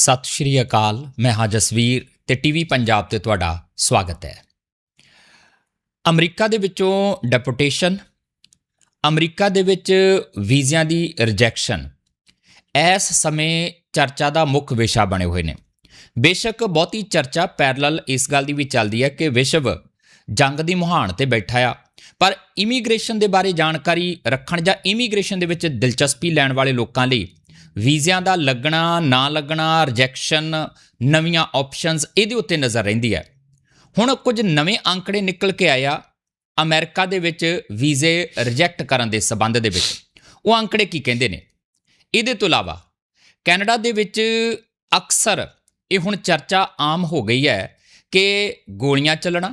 ਸਤਿ ਸ਼੍ਰੀ ਅਕਾਲ, ਮੈਂ ਹਾਂ ਜਸਵੀਰ ਤੇ ਟੀਵੀ ਪੰਜਾਬ ਤੇ ਤੁਹਾਡਾ ਸਵਾਗਤ ਹੈ। ਅਮਰੀਕਾ ਦੇ ਵਿੱਚੋਂ ਡੈਪੂਟੇਸ਼ਨ ਅਮਰੀਕਾ ਦੇ ਵਿੱਚ ਵੀਜ਼ਿਆਂ ਦੀ ਰਿਜੈਕਸ਼ਨ ਇਸ ਸਮੇਂ ਚਰਚਾ ਦਾ ਮੁੱਖ ਵਿਸ਼ਾ ਬਣੇ ਹੋਏ ਨੇ। ਬੇਸ਼ੱਕ ਬਹੁਤੀ ਚਰਚਾ ਪੈਰਲਲ ਇਸ ਗੱਲ ਦੀ ਵੀ ਚੱਲਦੀ ਹੈ ਕਿ ਵਿਸ਼ਵ ਜੰਗ ਦੀ ਮੁਹਾਨ ਤੇ ਬੈਠਾ ਆ, ਪਰ ਇਮੀਗ੍ਰੇਸ਼ਨ ਦੇ ਬਾਰੇ ਜਾਣਕਾਰੀ ਰੱਖਣ ਜਾਂ ਇਮੀਗ੍ਰੇਸ਼ਨ ਦੇ ਵਿੱਚ ਦਿਲਚਸਪੀ ਲੈਣ ਵਾਲੇ ਲੋਕਾਂ ਲਈ ਵੀਜ਼ਿਆਂ ਦਾ ਲੱਗਣਾ, ਨਾ ਲੱਗਣਾ ਰਿਜੈਕਸ਼ਨ ਨਵੀਆਂ ਆਪਸ਼ਨਸ ਇਹਦੇ ਉੱਤੇ ਨਜ਼ਰ ਰਹਿੰਦੀ ਹੈ। ਹੁਣ ਕੁਝ ਨਵੇਂ ਅੰਕੜੇ ਨਿਕਲ ਕੇ ਆਇਆ ਅਮਰੀਕਾ ਦੇ ਵਿੱਚ ਵੀਜ਼ੇ ਰਿਜੈਕਟ ਕਰਨ ਦੇ ਸਬੰਧ ਦੇ ਵਿੱਚ। ਉਹ ਅੰਕੜੇ ਕੀ ਕਹਿੰਦੇ ਨੇ? ਇਹਦੇ ਤੋਂ ਇਲਾਵਾ ਕੈਨੇਡਾ ਦੇ ਵਿੱਚ ਅਕਸਰ ਇਹ ਹੁਣ ਚਰਚਾ ਆਮ ਹੋ ਗਈ ਹੈ ਕਿ ਗੋਲੀਆਂ ਚੱਲਣਾ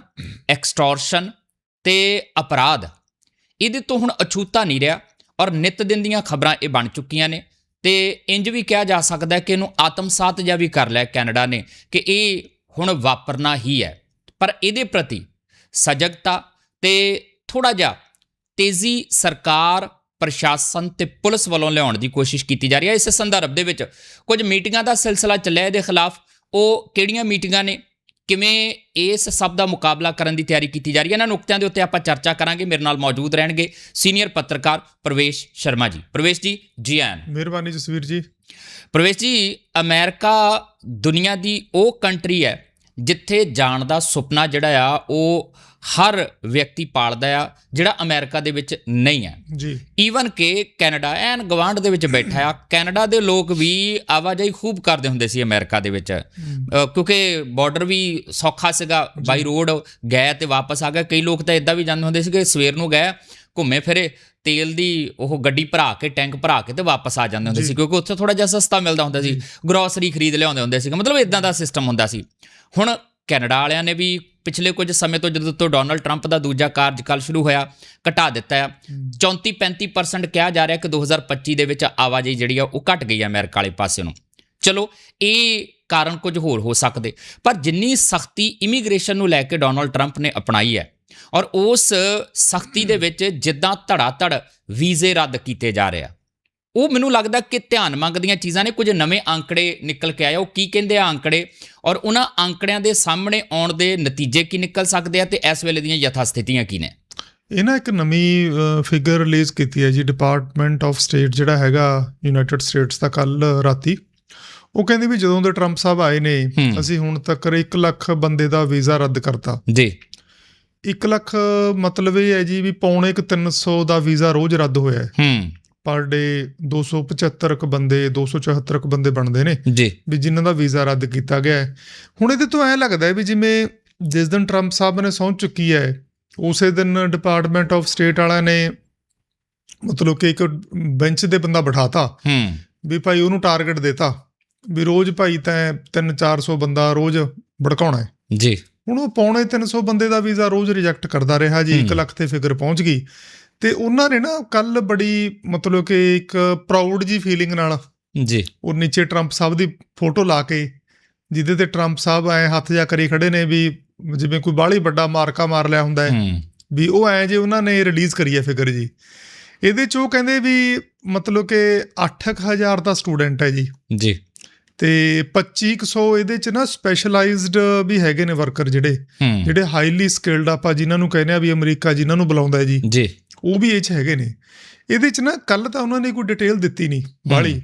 ਐਕਸਟੋਰਸ਼ਨ ਤੇ ਅਪਰਾਧ, ਇਹਦੇ ਤੋਂ ਹੁਣ ਅਛੂਤਾ ਨਹੀਂ ਰਿਹਾ ਔਰ ਨਿਤ ਦਿਨ ਦੀਆਂ ਖਬਰਾਂ ਇਹ ਬਣ ਚੁੱਕੀਆਂ ਨੇ। ਤੇ ਇੰਜ ਵੀ ਕਿਹਾ ਜਾ ਸਕਦਾ ਕਿ ਇਹਨੂੰ ਆਤਮਸਾਤ ਜਿਹਾ ਵੀ ਕਰ ਲਿਆ ਕੈਨੇਡਾ ਨੇ ਕਿ ਇਹ ਹੁਣ ਵਾਪਰਨਾ ਹੀ ਹੈ। ਪਰ ਇਹਦੇ ਪ੍ਰਤੀ ਸਜਗਤਾ ਤੇ ਥੋੜਾ ਜਿਹਾ ਤੇਜ਼ੀ ਸਰਕਾਰ, ਪ੍ਰਸ਼ਾਸਨ ਤੇ ਪੁਲਿਸ ਵੱਲੋਂ ਲਿਆਉਣ ਦੀ ਕੋਸ਼ਿਸ਼ ਕੀਤੀ ਜਾ ਰਹੀ ਹੈ। ਇਸ ਸੰਦਰਭ ਦੇ ਵਿੱਚ ਕੁਝ ਮੀਟਿੰਗਾਂ ਦਾ ਸਿਲਸਿਲਾ ਚੱਲਿਆ ਇਹਦੇ ਖਿਲਾਫ ਉਹ ਕਿਹੜੀਆਂ ਮੀਟਿੰਗਾਂ ਨੇ? ਕਿਵੇਂ ਇਸ ਸਭ ਦਾ ਮੁਕਾਬਲਾ ਕਰਨ ਦੀ ਤਿਆਰੀ ਕੀਤੀ ਜਾ ਰਹੀ ਹੈ? ਇਹਨਾਂ ਨੁਕਤਿਆਂ ਦੇ ਉੱਤੇ ਆਪਾਂ ਚਰਚਾ ਕਰਾਂਗੇ। ਮੇਰੇ ਨਾਲ ਮੌਜੂਦ ਰਹਿਣਗੇ ਸੀਨੀਅਰ ਪੱਤਰਕਾਰ ਪ੍ਰਵੇਸ਼ ਸ਼ਰਮਾ ਜੀ। ਪ੍ਰਵੇਸ਼ ਜੀ ਜੀ ਆਇਆਂ ਮਿਹਰਬਾਨੀ ਜਸਵੀਰ ਜੀ। ਪ੍ਰਵੇਸ਼ ਜੀ ਅਮਰੀਕਾ ਦੁਨੀਆ ਦੀ ਉਹ ਕੰਟਰੀ ਹੈ ਜਿੱਥੇ ਜਾਣ ਦਾ ਸੁਪਨਾ ਜਿਹੜਾ ਆ ਉਹ ਹਰ ਵਿਅਕਤੀ ਪਾਲਦਾ ਆ ਜਿਹੜਾ ਅਮਰੀਕਾ ਦੇ ਵਿੱਚ ਨਹੀਂ ਹੈ। ਜੀ। ਈਵਨ ਕਿ ਕੈਨੇਡਾ ਐਨ ਗਵਾਂਡ ਦੇ ਵਿੱਚ ਬੈਠਾ ਆ ਕੈਨੇਡਾ ਦੇ ਲੋਕ ਵੀ ਆਵਾਜਾਈ ਖੂਬ ਕਰਦੇ ਹੁੰਦੇ ਸੀ ਅਮਰੀਕਾ ਦੇ ਵਿੱਚ। ਕਿਉਂਕਿ ਬਾਰਡਰ ਵੀ ਸੌਖਾ ਸੀਗਾ ਬਾਈ ਰੋਡ ਗਏ ਤੇ ਵਾਪਸ ਆ ਗਏ। ਕਈ ਲੋਕ ਤਾਂ ਇਦਾਂ ਵੀ ਜਾਂਦੇ ਹੁੰਦੇ ਸੀ ਕਿ ਸਵੇਰ ਨੂੰ ਗਏ ਘੁੰਮੇ ਫਿਰੇ ਤੇਲ ਦੀ ਉਹ ਗੱਡੀ ਭਰਾ ਕੇ ਟੈਂਕ ਭਰਾ ਕੇ ਤੇ ਵਾਪਸ ਆ ਜਾਂਦੇ ਹੁੰਦੇ ਸੀ ਕਿਉਂਕਿ ਉੱਥੇ ਥੋੜਾ ਜਿਹਾ ਸਸਤਾ ਮਿਲਦਾ ਹੁੰਦਾ ਸੀ ਗਰੋਸਰੀ ਖਰੀਦ ਲਿਆਉਂਦੇ ਹੁੰਦੇ ਸੀ ਮਤਲਬ ਇਦਾਂ ਦਾ ਸਿਸਟਮ ਹੁੰਦਾ ਸੀ। ਹੁਣ ਕੈਨੇਡਾ ਵਾਲਿਆਂ ਨੇ ਵੀ ਪਿਛਲੇ ਕੁਝ ਸਮੇਂ ਤੋਂ ਜਦੋਂ ਤੋਂ ਡੋਨਲਡ ਟਰੰਪ ਦਾ ਦੂਜਾ ਕਾਰਜਕਾਲ ਸ਼ੁਰੂ ਹੋਇਆ ਘਟਾ ਦਿੱਤਾ ਹੈ। 34-35% ਕਿਹਾ ਜਾ ਰਿਹਾ ਕਿ 2025 ਦੇ ਵਿੱਚ ਆਵਾਜਾਈ ਜਿਹੜੀ ਆ ਉਹ ਘਟ ਗਈ ਹੈ ਅਮਰੀਕਾ ਵਾਲੇ ਪਾਸੇ ਨੂੰ। ਚਲੋ ਇਹ ਕਾਰਨ ਕੁਝ ਹੋਰ ਹੋ ਸਕਦੇ ਪਰ ਜਿੰਨੀ ਸਖਤੀ ਇਮੀਗ੍ਰੇਸ਼ਨ ਨੂੰ ਲੈ ਕੇ ਡੋਨਲਡ ਟਰੰਪ ਨੇ ਅਪਣਾਈ ਹੈ ਔਰ ਉਸ ਸਖਤੀ ਦੇ ਵਿੱਚ ਜਿੱਦਾਂ ਧੜਾ ਧੜ ਵੀਜ਼ੇ ਰੱਦ ਕੀਤੇ ਜਾ ਰਿਹਾ ਉਹ ਮੈਨੂੰ ਲੱਗਦਾ ਕਿ ਧਿਆਨ ਮੰਗਦੀਆਂ ਚੀਜ਼ਾਂ ਨੇ ਕੁਝ ਨਵੇਂ ਅੰਕੜੇ ਨਿਕਲ ਕੇ ਆਏ ਉਹ ਕੀ ਕਹਿੰਦੇ ਆ ਅੰਕੜੇ? ਔਰ ਉਹਨਾਂ ਅੰਕੜਿਆਂ ਦੇ ਸਾਹਮਣੇ ਆਉਣ ਦੇ ਨਤੀਜੇ ਕੀ ਨਿਕਲ ਸਕਦੇ ਆ ਤੇ ਇਸ ਵੇਲੇ ਦੀਆਂ ਯਥਾ ਸਥਿਤੀਆਂ ਕੀ ਨੇ? ਇਹ ਨਾ ਇੱਕ ਨਵੀਂ ਫਿਗਰ ਰਿਲੀਜ਼ ਕੀਤੀ ਹੈ ਜੀ ਡਿਪਾਰਟਮੈਂਟ ਆਫ ਸਟੇਟ ਜਿਹੜਾ ਹੈਗਾ ਯੂਨਾਈਟਿਡ ਸਟੇਟਸ ਦਾ ਕੱਲ ਰਾਤੀ। ਉਹ ਕਹਿੰਦੇ ਵੀ ਜਦੋਂ ਦੇ ਟਰੰਪ ਸਾਹਿਬ ਆਏ ਨੇ। ਅਸੀਂ ਹੁਣ ਤੱਕ 1 ਲੱਖ ਬੰਦੇ ਦਾ ਵੀਜ਼ਾ ਰੱਦ ਕਰਤਾ। ਜੀ। 1 ਲੱਖ ਮਤਲਬ ਇਹ ਹੈ ਜੀ ਵੀ ਪੌਣੇ ਕੁ 300 ਦਾ ਵੀਜ਼ਾ ਰੋਜ਼ ਰੱਦ ਹੋਇਆ ਹੈ। ਹੂੰ। ਪਰ ਡੇ 275 ਕੁ ਬੰਦੇ 274 ਕੁ ਬੰਦੇ ਬਣਦੇ ਨੇ ਜੀ। ਵੀ ਜਿਨ੍ਹਾਂ ਦਾ ਵੀਜ਼ਾ ਰੱਦ ਕੀਤਾ ਗਿਆ ਹੈ। ਹੁਣ ਇਹਦੇ ਤੋਂ ਐ ਲੱਗਦਾ ਹੈ ਵੀ ਜਿਵੇਂ ਜਿਸ ਦਿਨ ਟਰੰਪ ਸਾਹਿਬ ਨੇ ਸਹੁੰ ਚੁੱਕੀ ਹੈ ਉਸੇ ਦਿਨ ਡਿਪਾਰਟਮੈਂਟ ਆਫ ਸਟੇਟ ਵਾਲਿਆਂ ਨੇ ਮਤਲਬ ਕਿ ਇੱਕ ਬੈਂਚ ਦੇ ਬੰਦਾ ਬਿਠਾਤਾ ਹੂੰ। ਵੀ ਭਾਈ ਉਹਨੂੰ ਟਾਰਗੇਟ ਦਿੱਤਾ ਵੀ ਰੋਜ਼ ਭਾਈ ਤੈਂ 3-400 ਬੰਦਾ ਰੋਜ਼ ਭੜਕਾਉਣਾ ਹੈ। ਜੀ। ਹੁਣ ਉਹ ਪੌਣੇ 300 ਬੰਦੇ ਦਾ ਵੀਜ਼ਾ ਰੋਜ਼ ਰਿਜੈਕਟ ਕਰਦਾ ਰਿਹਾ ਜੀ 1 ਹੂੰ। ਲੱਖ ਤੇ ਫਿਗਰ ਪਹੁੰਚ ਗਈ। ਤੇ ਉਹਨਾਂ ਨੇ ਨਾ ਕੱਲ ਬੜੀ ਮਤਲਬ ਕਿ ਇੱਕ ਪ੍ਰਾਊਡ ਜੀ ਫੀਲਿੰਗ ਨਾਲ ਜੀ। ਉਹ ਨੀਚੇ ਟਰੰਪ ਸਾਹਿਬ ਦੀ ਫੋਟੋ ਲਾ ਕੇ ਜਿਹਦੇ ਤੇ ਟਰੰਪ ਸਾਹਿਬ ਐ ਹੱਥ ਜਾ ਕਰੀ ਖੜੇ ਨੇ ਵੀ ਜਿਵੇਂ ਕੋਈ ਬਾਹਲੀ ਵੱਡਾ ਮਾਰਕਾ ਮਾਰ ਲਿਆ ਹੁੰਦਾ ਹੈ। ਹੂੰ। ਵੀ ਉਹ ਐ ਜੇ ਉਹਨਾਂ ਨੇ ਰਿਲੀਜ਼ ਕਰੀ ਹੈ ਫਿਗਰ ਜੀ। ਇਹਦੇ ਚ ਉਹ ਕਹਿੰਦੇ ਵੀ ਮਤਲਬ ਕਿ 8000 ਦਾ ਸਟੂਡੈਂਟ ਹੈ ਜੀ। ਜੀ। ਤੇ 2500 ਇਹਦੇ ਚ ਨਾ ਸਪੈਸ਼ਲਾਈਜ਼ਡ ਵੀ ਹੈਗੇ ਨੇ ਵਰਕਰ ਜਿਹੜੇ ਜਿਹੜੇ ਹਾਈਲੀ ਸਕਿਲਡ ਆਪਾਂ ਜਿਨ੍ਹਾਂ ਨੂੰ ਕਹਿੰਦੇ ਆ ਵੀ ਅਮਰੀਕਾ ਜਿਨ੍ਹਾਂ ਨੂੰ ਬੁਲਾਉਂਦਾ ਹੈ ਜੀ। ਜੀ। ਉਹ ਵੀ ਇਹ ਚ ਹੈਗੇ ਨੇ। ਇਹਦੇ ਚ ਨਾ ਕੱਲ ਤਾਂ ਉਹਨਾਂ ਨੇ ਕੋਈ ਡਿਟੇਲ ਦਿੱਤੀ ਨਹੀਂ ਬਾਹਲੀ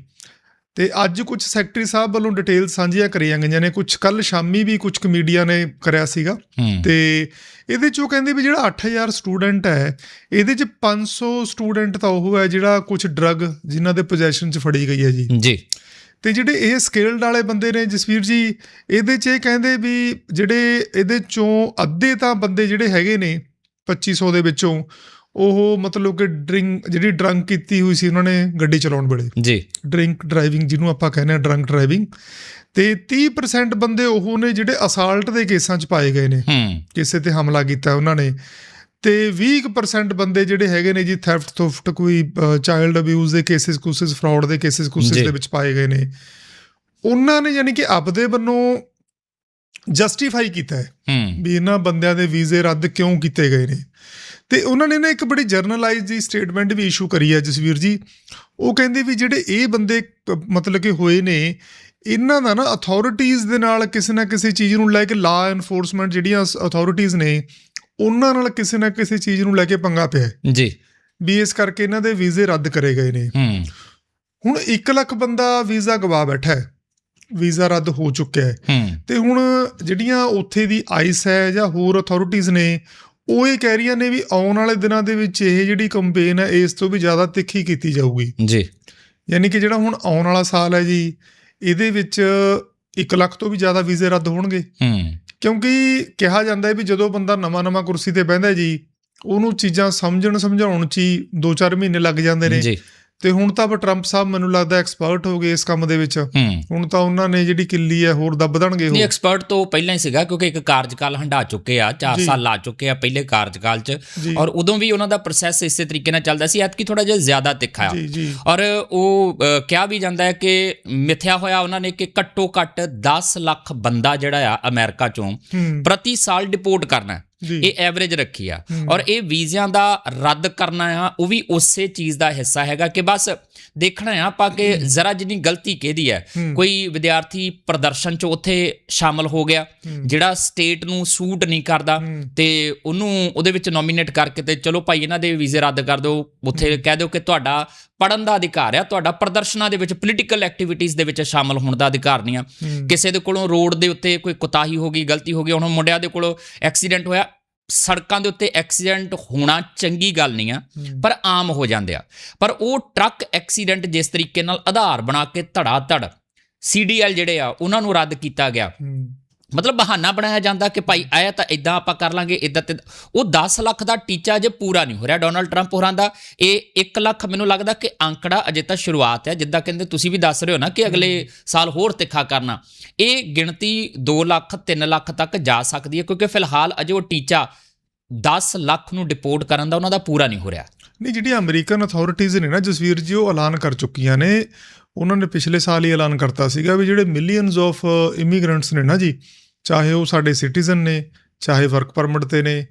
ਤੇ ਅੱਜ ਕੁਝ ਸੈਕਟਰੀ ਸਾਹਿਬ ਵੱਲੋਂ ਡਿਟੇਲ ਸਾਂਝੀਆਂ ਕਰੀਆਂ ਗਈਆਂ ਨੇ। ਕੁਝ ਕੱਲ ਸ਼ਾਮੀ ਵੀ ਕੁਝ ਕਮੀਡੀਆ ਨੇ ਕਰਿਆ ਸੀਗਾ। ਤੇ ਇਹਦੇ ਚੋਂ ਕਹਿੰਦੇ ਵੀ ਜਿਹੜਾ 8000 ਸਟੂਡੈਂਟ ਹੈ ਇਹਦੇ ਚ 500 ਸਟੂਡੈਂਟ ਤਾਂ ਉਹ ਹੈ ਜਿਹੜਾ ਕੁਝ ਡਰੱਗ ਜਿਨ੍ਹਾਂ ਦੇ ਪੋਜੈਸ਼ਨ ਚ ਫੜੀ ਗਈ ਹੈ ਜੀ। ਜੀ। ਤੇ ਜਿਹੜੇ ਇਹ ਸਕਿਲਡ ਵਾਲੇ ਬੰਦੇ ਨੇ ਜਸਵੀਰ ਜੀ ਇਹਦੇ 'ਚ ਇਹ ਕਹਿੰਦੇ ਵੀ ਜਿਹੜੇ ਇਹਦੇ ਚੋਂ ਅੱਧੇ ਤਾਂ ਬੰਦੇ ਜਿਹੜੇ ਹੈਗੇ ਨੇ 2500 ਦੇ ਵਿੱਚੋਂ ਉਹ ਮਤਲਬ ਕਿ ਡਰਿੰਕ ਜਿਹੜੀ ਡਰੰਕ ਕੀਤੀ ਹੋਈ ਸੀ ਉਹਨਾਂ ਨੇ ਗੱਡੀ ਚਲਾਉਣ ਵੇਲੇ। ਜੀ। ਡਰਿੰਕ ਡਰਾਈਵਿੰਗ ਜਿਹਨੂੰ ਆਪਾਂ ਕਹਿੰਦੇ ਆ ਡਰੰਕ ਡਰਾਈਵਿੰਗ। ਤੇ 30% ਬੰਦੇ ਉਹ ਨੇ ਜਿਹੜੇ ਅਸਾਲਟ ਦੇ ਕੇਸਾਂ 'ਚ ਪਾਏ ਗਏ ਨੇ। ਕਿਸੇ ਤੇ ਹਮਲਾ ਕੀਤਾ ਉਹਨਾਂ ਨੇ। ਤੇ 20% ਬੰਦੇ ਜਿਹੜੇ ਹੈਗੇ ਨੇ ਜੀ ਥੈਫਟ ਥੁਫਟ ਕੋਈ ਚਾਈਲਡ ਅਬਿਊਜ਼ ਦੇ ਕੇਸਿਸ ਕੁਸਿਸ ਫਰਾਡ ਦੇ ਕੇਸਿਸ ਕੁਸਿਸ। ਦੇ ਵਿੱਚ ਪਾਏ ਗਏ ਨੇ। ਉਹਨਾਂ ਨੇ ਯਾਨੀ ਕਿ ਆਪਦੇ ਵੱਲੋਂ ਜਸਟੀਫਾਈ ਕੀਤਾ ਹੈ ਵੀ ਇਹਨਾਂ ਬੰਦਿਆਂ ਦੇ ਵੀਜ਼ੇ ਰੱਦ ਕਿਉਂ ਕੀਤੇ ਗਏ ਨੇ। ਤੇ ਉਹਨਾਂ ਨੇ ਨਾ ਇੱਕ ਬੜੀ ਜਰਨਲਾਈਜ਼ ਦੀ ਸਟੇਟਮੈਂਟ ਵੀ ਇਸ਼ੂ ਕਰੀ ਹੈ ਜਸਵੀਰ ਜੀ। ਉਹ ਕਹਿੰਦੇ ਵੀ ਜਿਹੜੇ ਇਹ ਬੰਦੇ ਮਤਲਬ ਕਿ ਹੋਏ ਨੇ ਇਹਨਾਂ ਦਾ ਨਾ ਅਥਾਰਟੀਆਂ ਦੇ ਨਾਲ ਕਿਸੇ ਨਾ ਕਿਸੇ ਚੀਜ਼ ਨੂੰ ਲੈ ਕੇ ਲਾ ਐਨਫੋਰਸਮੈਂਟ ਜਿਹੜੀਆਂ ਅਥਾਰਟੀਆਂ ਨੇ ਉਹਨਾਂ ਨਾਲ ਕਿਸੇ ਨਾ ਕਿਸੇ ਚੀਜ਼ ਨੂੰ ਲੈ ਕੇ ਪੰਗਾ ਪਿਆ ਹੈ। ਜੀ। ਵੀ ਇਸ ਕਰਕੇ ਇਹਨਾਂ ਦੇ ਵੀਜ਼ੇ ਰੱਦ ਕਰੇ ਗਏ ਨੇ। ਹੂੰ। ਹੁਣ 1 ਲੱਖ ਬੰਦਾ ਵੀਜ਼ਾ ਗਵਾ ਬੈਠਾ ਹੈ। ਵੀਜ਼ਾ ਰੱਦ ਹੋ ਚੁੱਕਿਆ ਹੈ। ਹੂੰ। ਤੇ ਹੁਣ ਜਿਹੜੀਆਂ ਉੱਥੇ ਦੀ ਆਈਸ ਹੈ ਜਾਂ ਹੋਰ ਅਥਾਰਟੀਆਂ ਨੇ ਉਹ ਇਹ ਕਹਿ ਰਹੀਆਂ ਨੇ ਵੀ ਆਉਣ ਵਾਲੇ ਦਿਨਾਂ ਦੇ ਵਿੱਚ ਇਹ ਜਿਹੜੀ ਕੰਪੇਨ ਹੈ ਇਸ ਤੋਂ ਵੀ ਜ਼ਿਆਦਾ ਤਿੱਖੀ ਕੀਤੀ ਜਾਊਗੀ। ਜੀ। ਯਾਨੀ ਕਿ ਜਿਹੜਾ ਹੁਣ ਆਉਣ ਵਾਲਾ ਸਾਲ ਹੈ ਜੀ ਇਹਦੇ ਵਿੱਚ 1 ਲੱਖ ਤੋਂ ਵੀ ਜ਼ਿਆਦਾ ਵੀਜ਼ੇ ਰੱਦ ਹੋਣਗੇ। ਹੂੰ। ਕਿਉਂਕਿ ਕਿਹਾ ਜਾਂਦਾ ਹੈ ਵੀ ਜਦੋਂ ਬੰਦਾ ਨਵਾਂ-ਨਵਾਂ ਕੁਰਸੀ ਤੇ ਬਹਿੰਦਾ ਜੀ, ਉਹਨੂੰ ਚੀਜ਼ਾਂ ਸਮਝਣ ਸਮਝਾਉਣ 'ਚ ਹੀ 2-4 ਮਹੀਨੇ ਲੱਗ ਜਾਂਦੇ ਨੇ। ਜੀ। ਤੇ ਹੁਣ ਤਾਂ ਬ ਟਰੰਪ ਸਾਹਿਬ ਮੈਨੂੰ ਲੱਗਦਾ ਐਕਸਪਰਟ ਹੋ ਗਏ ਇਸ ਕੰਮ ਦੇ ਵਿੱਚ। ਹੁਣ ਤਾਂ ਉਹਨਾਂ ਨੇ ਜਿਹੜੀ ਕਿੱਲੀ ਹੈ ਹੋਰ ਦੱਬ ਦੇਣਗੇ ਨਹੀਂ ਉਹ ਐਕਸਪਰਟ ਤੋਂ ਪਹਿਲਾਂ ਹੀ ਸੀਗਾ ਕਿਉਂਕਿ ਇੱਕ ਕਾਰਜਕਾਲ ਹੰਡਾ ਚੁੱਕੇ ਆ 4 ਜੀ। ਸਾਲ ਲਾ ਚੁੱਕੇ ਆ ਪਹਿਲੇ ਕਾਰਜਕਾਲ 'ਚ। ਔਰ ਉਦੋਂ ਵੀ ਉਹਨਾਂ ਦਾ ਪ੍ਰੋਸੈਸ ਇਸੇ ਤਰੀਕੇ ਨਾਲ ਚੱਲਦਾ ਸੀ ਐਤਕੀ ਥੋੜਾ ਜਿਹਾ ਜ਼ਿਆਦਾ ਤਿੱਖਾ ਆ। ਔਰ ਉਹ ਕਿਹਾ ਵੀ ਜਾਂਦਾ ਹੈ ਕਿ ਮਿਥਿਆ ਹੋਇਆ ਉਹਨਾਂ ਨੇ ਕਿ ਘੱਟੋ ਘੱਟ 10 ਲੱਖ ਬੰਦਾ ਜਿਹੜਾ ਆ ਅਮਰੀਕਾ ਚੋਂ ਪ੍ਰਤੀ ਸਾਲ ਡਿਪੋਰਟ ਕਰਨਾ ਹੈ। ਇਹ ਐਵਰੇਜ ਰੱਖੀ ਆ। ਔਰ ਇਹ ਵੀਜ਼ਿਆਂ ਦਾ ਰੱਦ ਕਰਨਾ ਆ ਉਹ ਵੀ ਉਸੇ ਚੀਜ਼ ਦਾ ਹਿੱਸਾ ਹੈਗਾ ਕਿ ਬਸ ਦੇਖਣਾ ਆ ਆਪਾਂ ਕਿ ਜ਼ਰਾ ਜਿੰਨੀ ਗਲਤੀ ਕਿਹਦੀ ਹੈ। ਕੋਈ ਵਿਦਿਆਰਥੀ ਪ੍ਰਦਰਸ਼ਨ ਚ ਉੱਥੇ ਸ਼ਾਮਲ ਹੋ ਗਿਆ। ਜਿਹੜਾ ਸਟੇਟ ਨੂੰ ਸੂਟ ਨਹੀਂ ਕਰਦਾ। ਤੇ ਉਹਨੂੰ ਉਹਦੇ ਵਿੱਚ ਨੋਮੀਨੇਟ ਕਰਕੇ ਤੇ ਚਲੋ ਭਾਈ ਇਹਨਾਂ ਦੇ ਵੀਜ਼ੇ ਰੱਦ ਕਰ ਦਿਓ ਉੱਥੇ ਕਹਿ ਦਿਓ ਕਿ ਤੁਹਾਡਾ ਪੜਨ ਦਾ ਅਧਿਕਾਰ ਆ ਤੁਹਾਡਾ ਪ੍ਰਦਰਸ਼ਨਾਂ ਦੇ ਵਿੱਚ ਪੋਲੀਟੀਕਲ ਐਕਟੀਵਿਟੀਜ਼ ਦੇ ਵਿੱਚ ਸ਼ਾਮਲ ਹੋਣ ਦਾ ਅਧਿਕਾਰ ਨਹੀਂ ਆ। ਕਿਸੇ ਦੇ ਕੋਲੋਂ ਰੋਡ ਦੇ ਉੱਤੇ ਕੋਈ ਕੁਤਾਹੀ ਹੋ ਗਈ ਗਲਤੀ ਹੋ ਗਈ ਹੁਣ ਮੁੰਡਿਆਂ ਦੇ ਕੋਲੋਂ ਐਕਸੀਡੈਂਟ ਹੋਇਆ ਸੜਕਾਂ ਦੇ ਉੱਤੇ ਐਕਸੀਡੈਂਟ ਹੋਣਾ ਚੰਗੀ ਗੱਲ ਨਹੀਂ ਆ। ਪਰ ਆਮ ਹੋ ਜਾਂਦੇ ਆ ਪਰ ਉਹ ਟਰੱਕ ਐਕਸੀਡੈਂਟ ਜਿਸ ਤਰੀਕੇ ਨਾਲ ਆਧਾਰ ਬਣਾ ਕੇ ਧੜਾ ਧੜ ਸੀਡੀਐਲ ਜਿਹੜੇ ਆ ਉਹਨਾਂ ਨੂੰ ਰੱਦ ਕੀਤਾ ਗਿਆ। ਮਤਲਬ ਬਹਾਨਾ ਬਣਾਇਆ ਜਾਂਦਾ ਕਿ ਭਾਈ ਆਇਆ ਤਾਂ ਇਦਾਂ ਆਪਾਂ ਕਰ ਲਾਂਗੇ ਇਦਾਂ ਤੇ ਉਹ 10 ਲੱਖ ਦਾ ਟੀਚਾ ਜੇ ਪੂਰਾ ਨਹੀਂ ਹੋ ਰਿਹਾ ਡੋਨਲਡ ਟਰੰਪ ਹੋਰਾਂ ਦਾ। ਇਹ 1 ਲੱਖ ਮੈਨੂੰ ਲੱਗਦਾ ਕਿ ਅੰਕੜਾ ਅਜੇ ਤਾਂ ਸ਼ੁਰੂਆਤ ਹੈ ਜਿੱਦਾਂ ਕਹਿੰਦੇ ਤੁਸੀਂ ਵੀ ਦੱਸ ਰਹੇ ਹੋ ਨਾ ਕਿ ਅਗਲੇ ਸਾਲ ਹੋਰ ਤਿੱਖਾ ਕਰਨਾ। ਇਹ ਗਿਣਤੀ 2 ਲੱਖ 3 ਲੱਖ ਤੱਕ ਜਾ ਸਕਦੀ ਹੈ ਕਿਉਂਕਿ ਫਿਲਹਾਲ ਅਜੇ ਉਹ ਟੀਚਾ 10 ਲੱਖ ਨੂੰ ਡਿਪੋਰਟ ਕਰਨ ਦਾ ਉਹਨਾਂ ਦਾ ਪੂਰਾ ਨਹੀਂ ਹੋ ਰਿਹਾ। ਨਹੀਂ ਜਿਹੜੀਆਂ ਅਮਰੀਕਨ ਅਥਾਰਟੀਆਂ ਨੇ ਨਾ ਜਸਵੀਰ ਜੀ ਉਹ ਐਲਾਨ ਕਰ ਚੁੱਕੀਆਂ ਨੇ। ਉਹਨਾਂ ਨੇ ਪਿਛਲੇ ਸਾਲ ਹੀ ਐਲਾਨ ਕਰਤਾ ਸੀਗਾ ਵੀ ਜਿਹੜੇ ਮਿਲੀਅਨਸ ਆਫ ਇਮੀਗ੍ਰੈਂਟਸ ਨੇ ਨਾ ਜੀ ਚਾਹੇ ਉਹ ਸਾਡੇ ਸਿਟੀਜ਼ਨ ਨੇ ਚਾਹੇ ਵਰਕ ਪਰਮਿਟ ਤੇ ਨੇ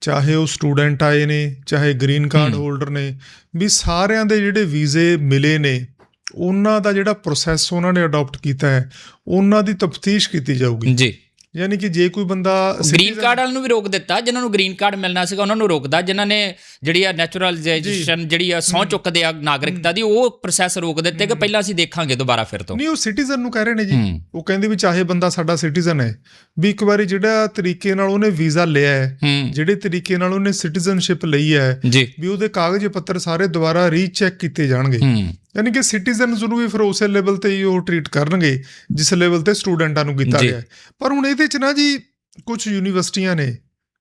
ਚਾਹੇ ਉਹ ਸਟੂਡੈਂਟ ਆਏ ਨੇ ਚਾਹੇ ਗ੍ਰੀਨ ਕਾਰਡ। ਹੋਲਡਰ ਨੇ ਵੀ ਸਾਰਿਆਂ ਦੇ ਜਿਹੜੇ ਵੀਜ਼ੇ ਮਿਲੇ ਨੇ ਉਹਨਾਂ ਦਾ ਜਿਹੜਾ ਪ੍ਰੋਸੈਸ ਉਹਨਾਂ ਨੇ ਅਡਾਪਟ ਕੀਤਾ ਹੈ ਉਹਨਾਂ ਦੀ ਤਫਤੀਸ਼ ਕੀਤੀ ਜਾਊਗੀ ਜੀ ਯਾਨੀ ਕਿ ਜੇ ਕੋਈ ਬੰਦਾ ਗ੍ਰੀਨ ਕਾਰਡ ਵਾਲਿਆਂ ਨੂੰ ਵੀ ਰੋਕ ਦਿੱਤਾ ਜਿਨ੍ਹਾਂ ਨੂੰ ਗ੍ਰੀਨ ਕਾਰਡ ਮਿਲਣਾ ਸੀਗਾ ਉਹਨਾਂ ਨੂੰ ਰੋਕਦਾ ਜਿਨ੍ਹਾਂ ਨੇ ਜਿਹੜੀ ਆ ਨੈਚੁਰਲਾਈਜੇਸ਼ਨ ਜਿਹੜੀ ਆ ਸਹੁੰ ਚੁੱਕਦੇ ਆ ਨਾਗਰਿਕਤਾ ਦੀ ਉਹ ਪ੍ਰੋਸੈਸ ਰੋਕ ਦਿੱਤੇ ਕਿ ਪਹਿਲਾਂ ਅਸੀਂ ਦੇਖਾਂਗੇ ਦੁਬਾਰਾ ਫਿਰ ਤੋਂ। ਨਹੀਂ ਉਹ ਸਿਟੀਜ਼ਨ ਨੂੰ ਕਹਿ ਰਹੇ ਨੇ ਜੀ। ਉਹ ਕਹਿੰਦੇ ਵੀ ਚਾਹੇ ਬੰਦਾ ਸਾਡਾ ਸਿਟੀਜ਼ਨ ਹੈ ਵੀ ਇੱਕ ਵਾਰੀ ਜਿਹੜਾ ਤਰੀਕੇ ਨਾਲ ਉਹਨੇ ਵੀਜ਼ਾ ਲਿਆ ਹੈ ਜਿਹੜੇ ਤਰੀਕੇ ਨਾਲ ਉਹਨੇ ਸਿਟੀਜ਼ਨਸ਼ਿਪ ਲਈ ਹੈ ਵੀ ਉਹਦੇ ਕਾਗਜ਼ ਪੱਤਰ ਸਾਰੇ ਦੁਬਾਰਾ ਰੀਚੈਕ ਕੀਤੇ ਜਾਣਗੇ। ਯਾਨੀ ਕਿ ਸਿਟੀਜ਼ਨਸ ਨੂੰ ਵੀ ਫਿਰ ਉਸੇ ਲੈਵਲ ਤੇ ਹੀ ਉਹ ਟ੍ਰੀਟ ਕਰਨਗੇ ਜਿਸ ਲੈਵਲ ਤੇ ਸਟੂਡੈਂਟਾਂ ਨੂੰ ਕੀਤਾ। ਗਿਆ। ਪਰ ਹੁਣ ਇਹਦੇ ਚ ਨਾ ਜੀ ਕੁਝ ਯੂਨੀਵਰਸਿਟੀਆਂ ਨੇ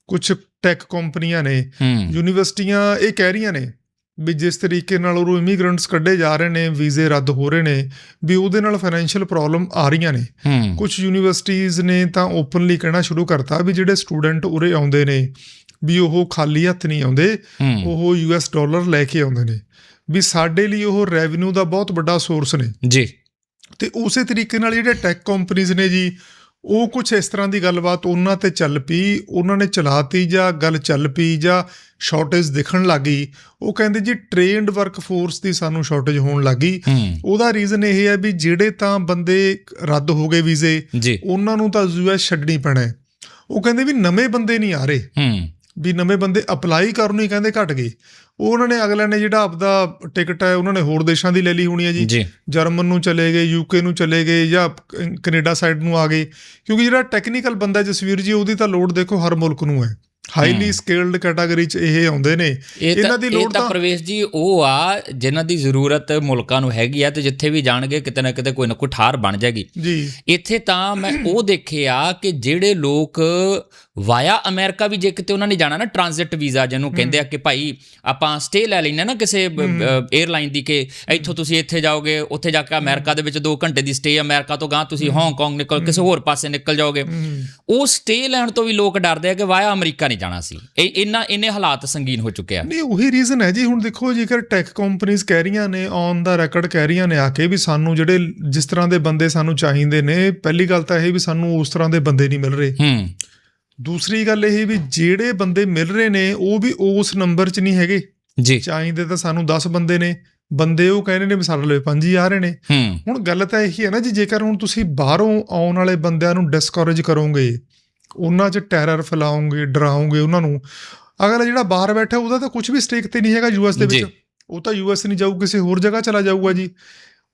ਕੁਝ ਟੈਕ ਕੰਪਨੀਆਂ ਨੇ ਯੂਨੀਵਰਸਿਟੀਆਂ ਇਹ ਕਹਿ ਰਹੀਆਂ ਨੇ ਵੀ ਜਿਸ ਤਰੀਕੇ ਨਾਲ ਉਹ ਇਮੀਗ੍ਰੈਂਟਸ ਕੱਢੇ ਜਾ ਰਹੇ ਨੇ ਵੀਜ਼ੇ ਰੱਦ ਹੋ ਰਹੇ ਨੇ ਵੀ ਉਹਦੇ ਨਾਲ ਫਾਈਨੈਂਸ਼ੀਅਲ ਪ੍ਰੋਬਲਮ ਆ ਰਹੀਆਂ ਨੇ। ਕੁਝ ਯੂਨੀਵਰਸਿਟੀਆਂ ਨੇ ਤਾਂ ਓਪਨਲੀ ਕਹਿਣਾ ਸ਼ੁਰੂ ਕਰਤਾ ਵੀ ਜਿਹੜੇ ਸਟੂਡੈਂਟ ਉਰੇ ਆਉਂਦੇ ਨੇ ਵੀ ਉਹ ਖਾਲੀ ਹੱਥ ਨਹੀਂ ਆਉਂਦੇ ਉਹ ਯੂਐਸ ਡਾਲਰ ਲੈ ਕੇ ਆਉਂਦੇ ਨੇ। ਵੀ ਸਾਡੇ ਲਈ ਉਹ ਰੈਵਨਿਊ ਦਾ ਬਹੁਤ ਵੱਡਾ ਸੋਰਸ ਨੇ। ਜੀ। ਤੇ ਉਸੇ ਤਰੀਕੇ ਨਾਲ ਜਿਹੜੇ ਟੈਕ ਕੰਪਨੀਆਂ ਨੇ ਜੀ ਉਹ ਕੁਝ ਇਸ ਤਰ੍ਹਾਂ ਦੀ ਗੱਲਬਾਤ ਉਹਨਾਂ ਤੇ ਚੱਲ ਪਈ ਉਹਨਾਂ ਨੇ ਚਲਾਤੀ ਜਾਂ ਗੱਲ ਚੱਲ ਪਈ ਜਾਂ ਸ਼ਾਰਟੇਜ ਦਿਖਣ ਲੱਗੀ ਉਹ ਕਹਿੰਦੇ ਜੀ ਟ੍ਰੇਨਡ ਵਰਕ ਫੋਰਸ ਦੀ ਸਾਨੂੰ ਸ਼ਾਰਟੇਜ ਹੋਣ ਲੱਗੀ ਉਹਦਾ ਰੀਜ਼ਨ ਇਹ ਹੈ ਵੀ ਜਿਹੜੇ ਤਾਂ ਬੰਦੇ ਰੱਦ ਹੋ ਗਏ ਵੀਜ਼ੇ ਉਹਨਾਂ ਨੂੰ ਤਾਂ ਯੂਐਸ ਛੱਡਣੀ ਪੈਣਾ। ਉਹ ਕਹਿੰਦੇ ਵੀ ਨਵੇਂ ਬੰਦੇ ਨਹੀਂ ਆ ਰਹੇ। ਹੂੰ। ਵੀ ਨਵੇਂ ਬੰਦੇ ਅਪਲਾਈ ਕਰਨ ਨੂੰ ਹੀ ਕਹਿੰਦੇ ਘਟ ਗਏ। ਉਹ ਉਹਨਾਂ ਨੇ ਅਗਲਿਆਂ ਨੇ ਜਿਹੜਾ ਆਪਦਾ ਟਿਕਟ ਹੈ ਉਹਨਾਂ ਨੇ ਹੋਰ ਦੇਸ਼ਾਂ ਦੀ ਲੈ ਲਈ ਹੋਣੀ ਹੈ ਜੀ। ਜਰਮਨ ਨੂੰ ਚਲੇ ਗਏ ਯੂਕੇ ਨੂੰ ਚਲੇ ਗਏ ਜਾਂ ਕੈਨੇਡਾ ਸਾਈਡ ਨੂੰ ਆ ਗਏ। ਕਿਉਂਕਿ ਜਿਹੜਾ ਟੈਕਨੀਕਲ ਬੰਦਾ ਜਸਵੀਰ ਜੀ ਉਹਦੀ ਤਾਂ ਲੋੜ ਦੇਖੋ ਹਰ ਮੁਲਕ ਨੂੰ ਹੈ। ਹਾਈਲੀ ਸਕਿਲਡ ਕੈਟਾਗਰੀ ਚ ਇਹ ਆਉਂਦੇ ਨੇ। ਇਹ ਇਹਨਾਂ ਦੀ ਲੋੜ ਤਾਂ ਪ੍ਰਵੇਸ਼ ਜੀ ਉਹ ਆ ਜਿਨ੍ਹਾਂ ਦੀ ਜ਼ਰੂਰਤ ਮੁਲਕਾਂ ਨੂੰ ਹੈਗੀ ਆ ਤੇ ਜਿੱਥੇ ਵੀ ਜਾਣਗੇ ਕਿਤੇ ਨਾ ਕਿਤੇ ਕੋਈ ਨਾ ਕੋਈ ਠਾਰ ਬਣ ਜਾਏਗੀ। ਜੀ। ਇੱਥੇ ਤਾਂ ਮੈਂ ਉਹ ਦੇਖਿਆ ਕਿ ਜਿਹੜੇ ਲੋਕ ਵਾਇਆ ਅਮਰੀਕਾ ਵੀ ਜੇ ਕਿਤੇ ਉਹਨਾਂ ਨੇ ਜਾਣਾ ਨਾ ਟ੍ਰਾਂਜ਼ਿਟ ਵੀਜ਼ਾ ਜਿਹਨੂੰ ਕਹਿੰਦੇ ਆ ਕਿ ਭਾਈ ਆਪਾਂ ਸਟੇ ਲੈ ਲੈਣਾ ਨਾ ਕਿਸੇ 에ਅਰਲਾਈਨ ਦੀ ਕਿ ਇੱਥੋਂ ਤੁਸੀਂ ਇੱਥੇ ਜਾਓਗੇ ਉੱਥੇ ਜਾ ਕੇ ਅਮਰੀਕਾ ਦੇ ਵਿੱਚ 2 ਘੰਟੇ ਦੀ ਸਟੇ ਅਮਰੀਕਾ ਤੋਂ ਗਾਂ ਤੁਸੀਂ ਹਾਂਗਕਾਂਗ ਨਿਕਲ ਕਿਸੇ ਹੋਰ ਪਾਸੇ ਨਿਕਲ ਜਾਓਗੇ। ਉਹ ਸਟੇ ਲੈਣ ਤੋਂ ਵੀ ਲੋਕ ਡਰਦੇ ਆ ਕਿ ਵਾਇਆ ਅਮਰੀਕਾ ਨਹੀਂ ਜਾਣਾ ਸੀ। ਇਹ ਇੰਨਾ ਇੰਨੇ ਹਾਲਾਤ ਸੰਗੀਨ ਹੋ ਚੁੱਕੇ ਆ। ਨਹੀਂ ਉਹੀ ਰੀਜ਼ਨ ਹੈ ਜੀ। ਹੁਣ ਦੇਖੋ ਜੇਕਰ ਟੈਕ ਕੰਪਨੀਆਂ ਕਹਿ ਰਹੀਆਂ ਨੇ ਔਨ ਦਾ ਰੈਕੋਰਡ ਕਹਿ ਰਹੀਆਂ ਨੇ ਆ ਕੇ ਵੀ ਸਾਨੂੰ ਜਿਹੜੇ ਜਿਸ ਤਰ੍ਹਾਂ ਦੇ ਬੰਦੇ ਸਾਨੂੰ ਚਾਹੀਦੇ ਨੇ ਪਹਿਲੀ ਗੱਲ ਤਾਂ ਇਹ ਵੀ ਸਾਨੂੰ ਉਸ ਤਰ੍ਹਾਂ ਦੇ ਬੰਦੇ ਨਹੀਂ ਮਿਲ ਰਹੇ। ਹੂੰ। ਦੂਸਰੀ ਗੱਲ ਇਹ ਵੀ ਜਿਹੜੇ ਬੰਦੇ ਮਿਲ ਰਹੇ ਨੇ ਉਹ ਵੀ ਉਸ ਨੰਬਰ 'ਚ ਨਹੀਂ ਹੈਗੇ। ਜੀ। ਚਾਹੀਦੇ ਤਾਂ ਸਾਨੂੰ 10 ਬੰਦੇ ਨੇ। ਬੰਦੇ ਉਹ ਕਹਿੰਦੇ ਨੇ ਵੀ ਸਾਡੇ ਲਈ ਪੰਜ ਹੀ ਆ ਰਹੇ ਨੇ। ਹੂੰ। ਹੁਣ ਗੱਲ ਤਾਂ ਇਹੀ ਹੈ ਨਾ ਜੀ ਜੇਕਰ ਹੁਣ ਤੁਸੀਂ ਬਾਹਰੋਂ ਆਉਣ ਵਾਲੇ ਬੰਦਿਆਂ ਨੂੰ ਡਿਸਕੋਰੇਜ ਕਰੋਗੇ ਉਹਨਾਂ 'ਚ ਟੈਰਰ ਫੈਲਾਓਗੇ ਡਰਾਓਗੇ ਉਹਨਾਂ ਨੂੰ। ਅਗਲਾ ਜਿਹੜਾ ਬਾਹਰ ਬੈਠਾ ਉਹਦਾ ਤਾਂ ਕੁਝ ਵੀ ਸਟੇਕ ਤੇ ਨਹੀਂ ਹੈਗਾ ਯੂਐਸ ਦੇ। ਵਿੱਚ। ਉਹ ਤਾਂ ਯੂਐਸ ਨਹੀਂ ਜਾਊ ਕਿਸੇ ਹੋਰ ਜਗ੍ਹਾ ਚਲਾ ਜਾਊਗਾ ਜੀ।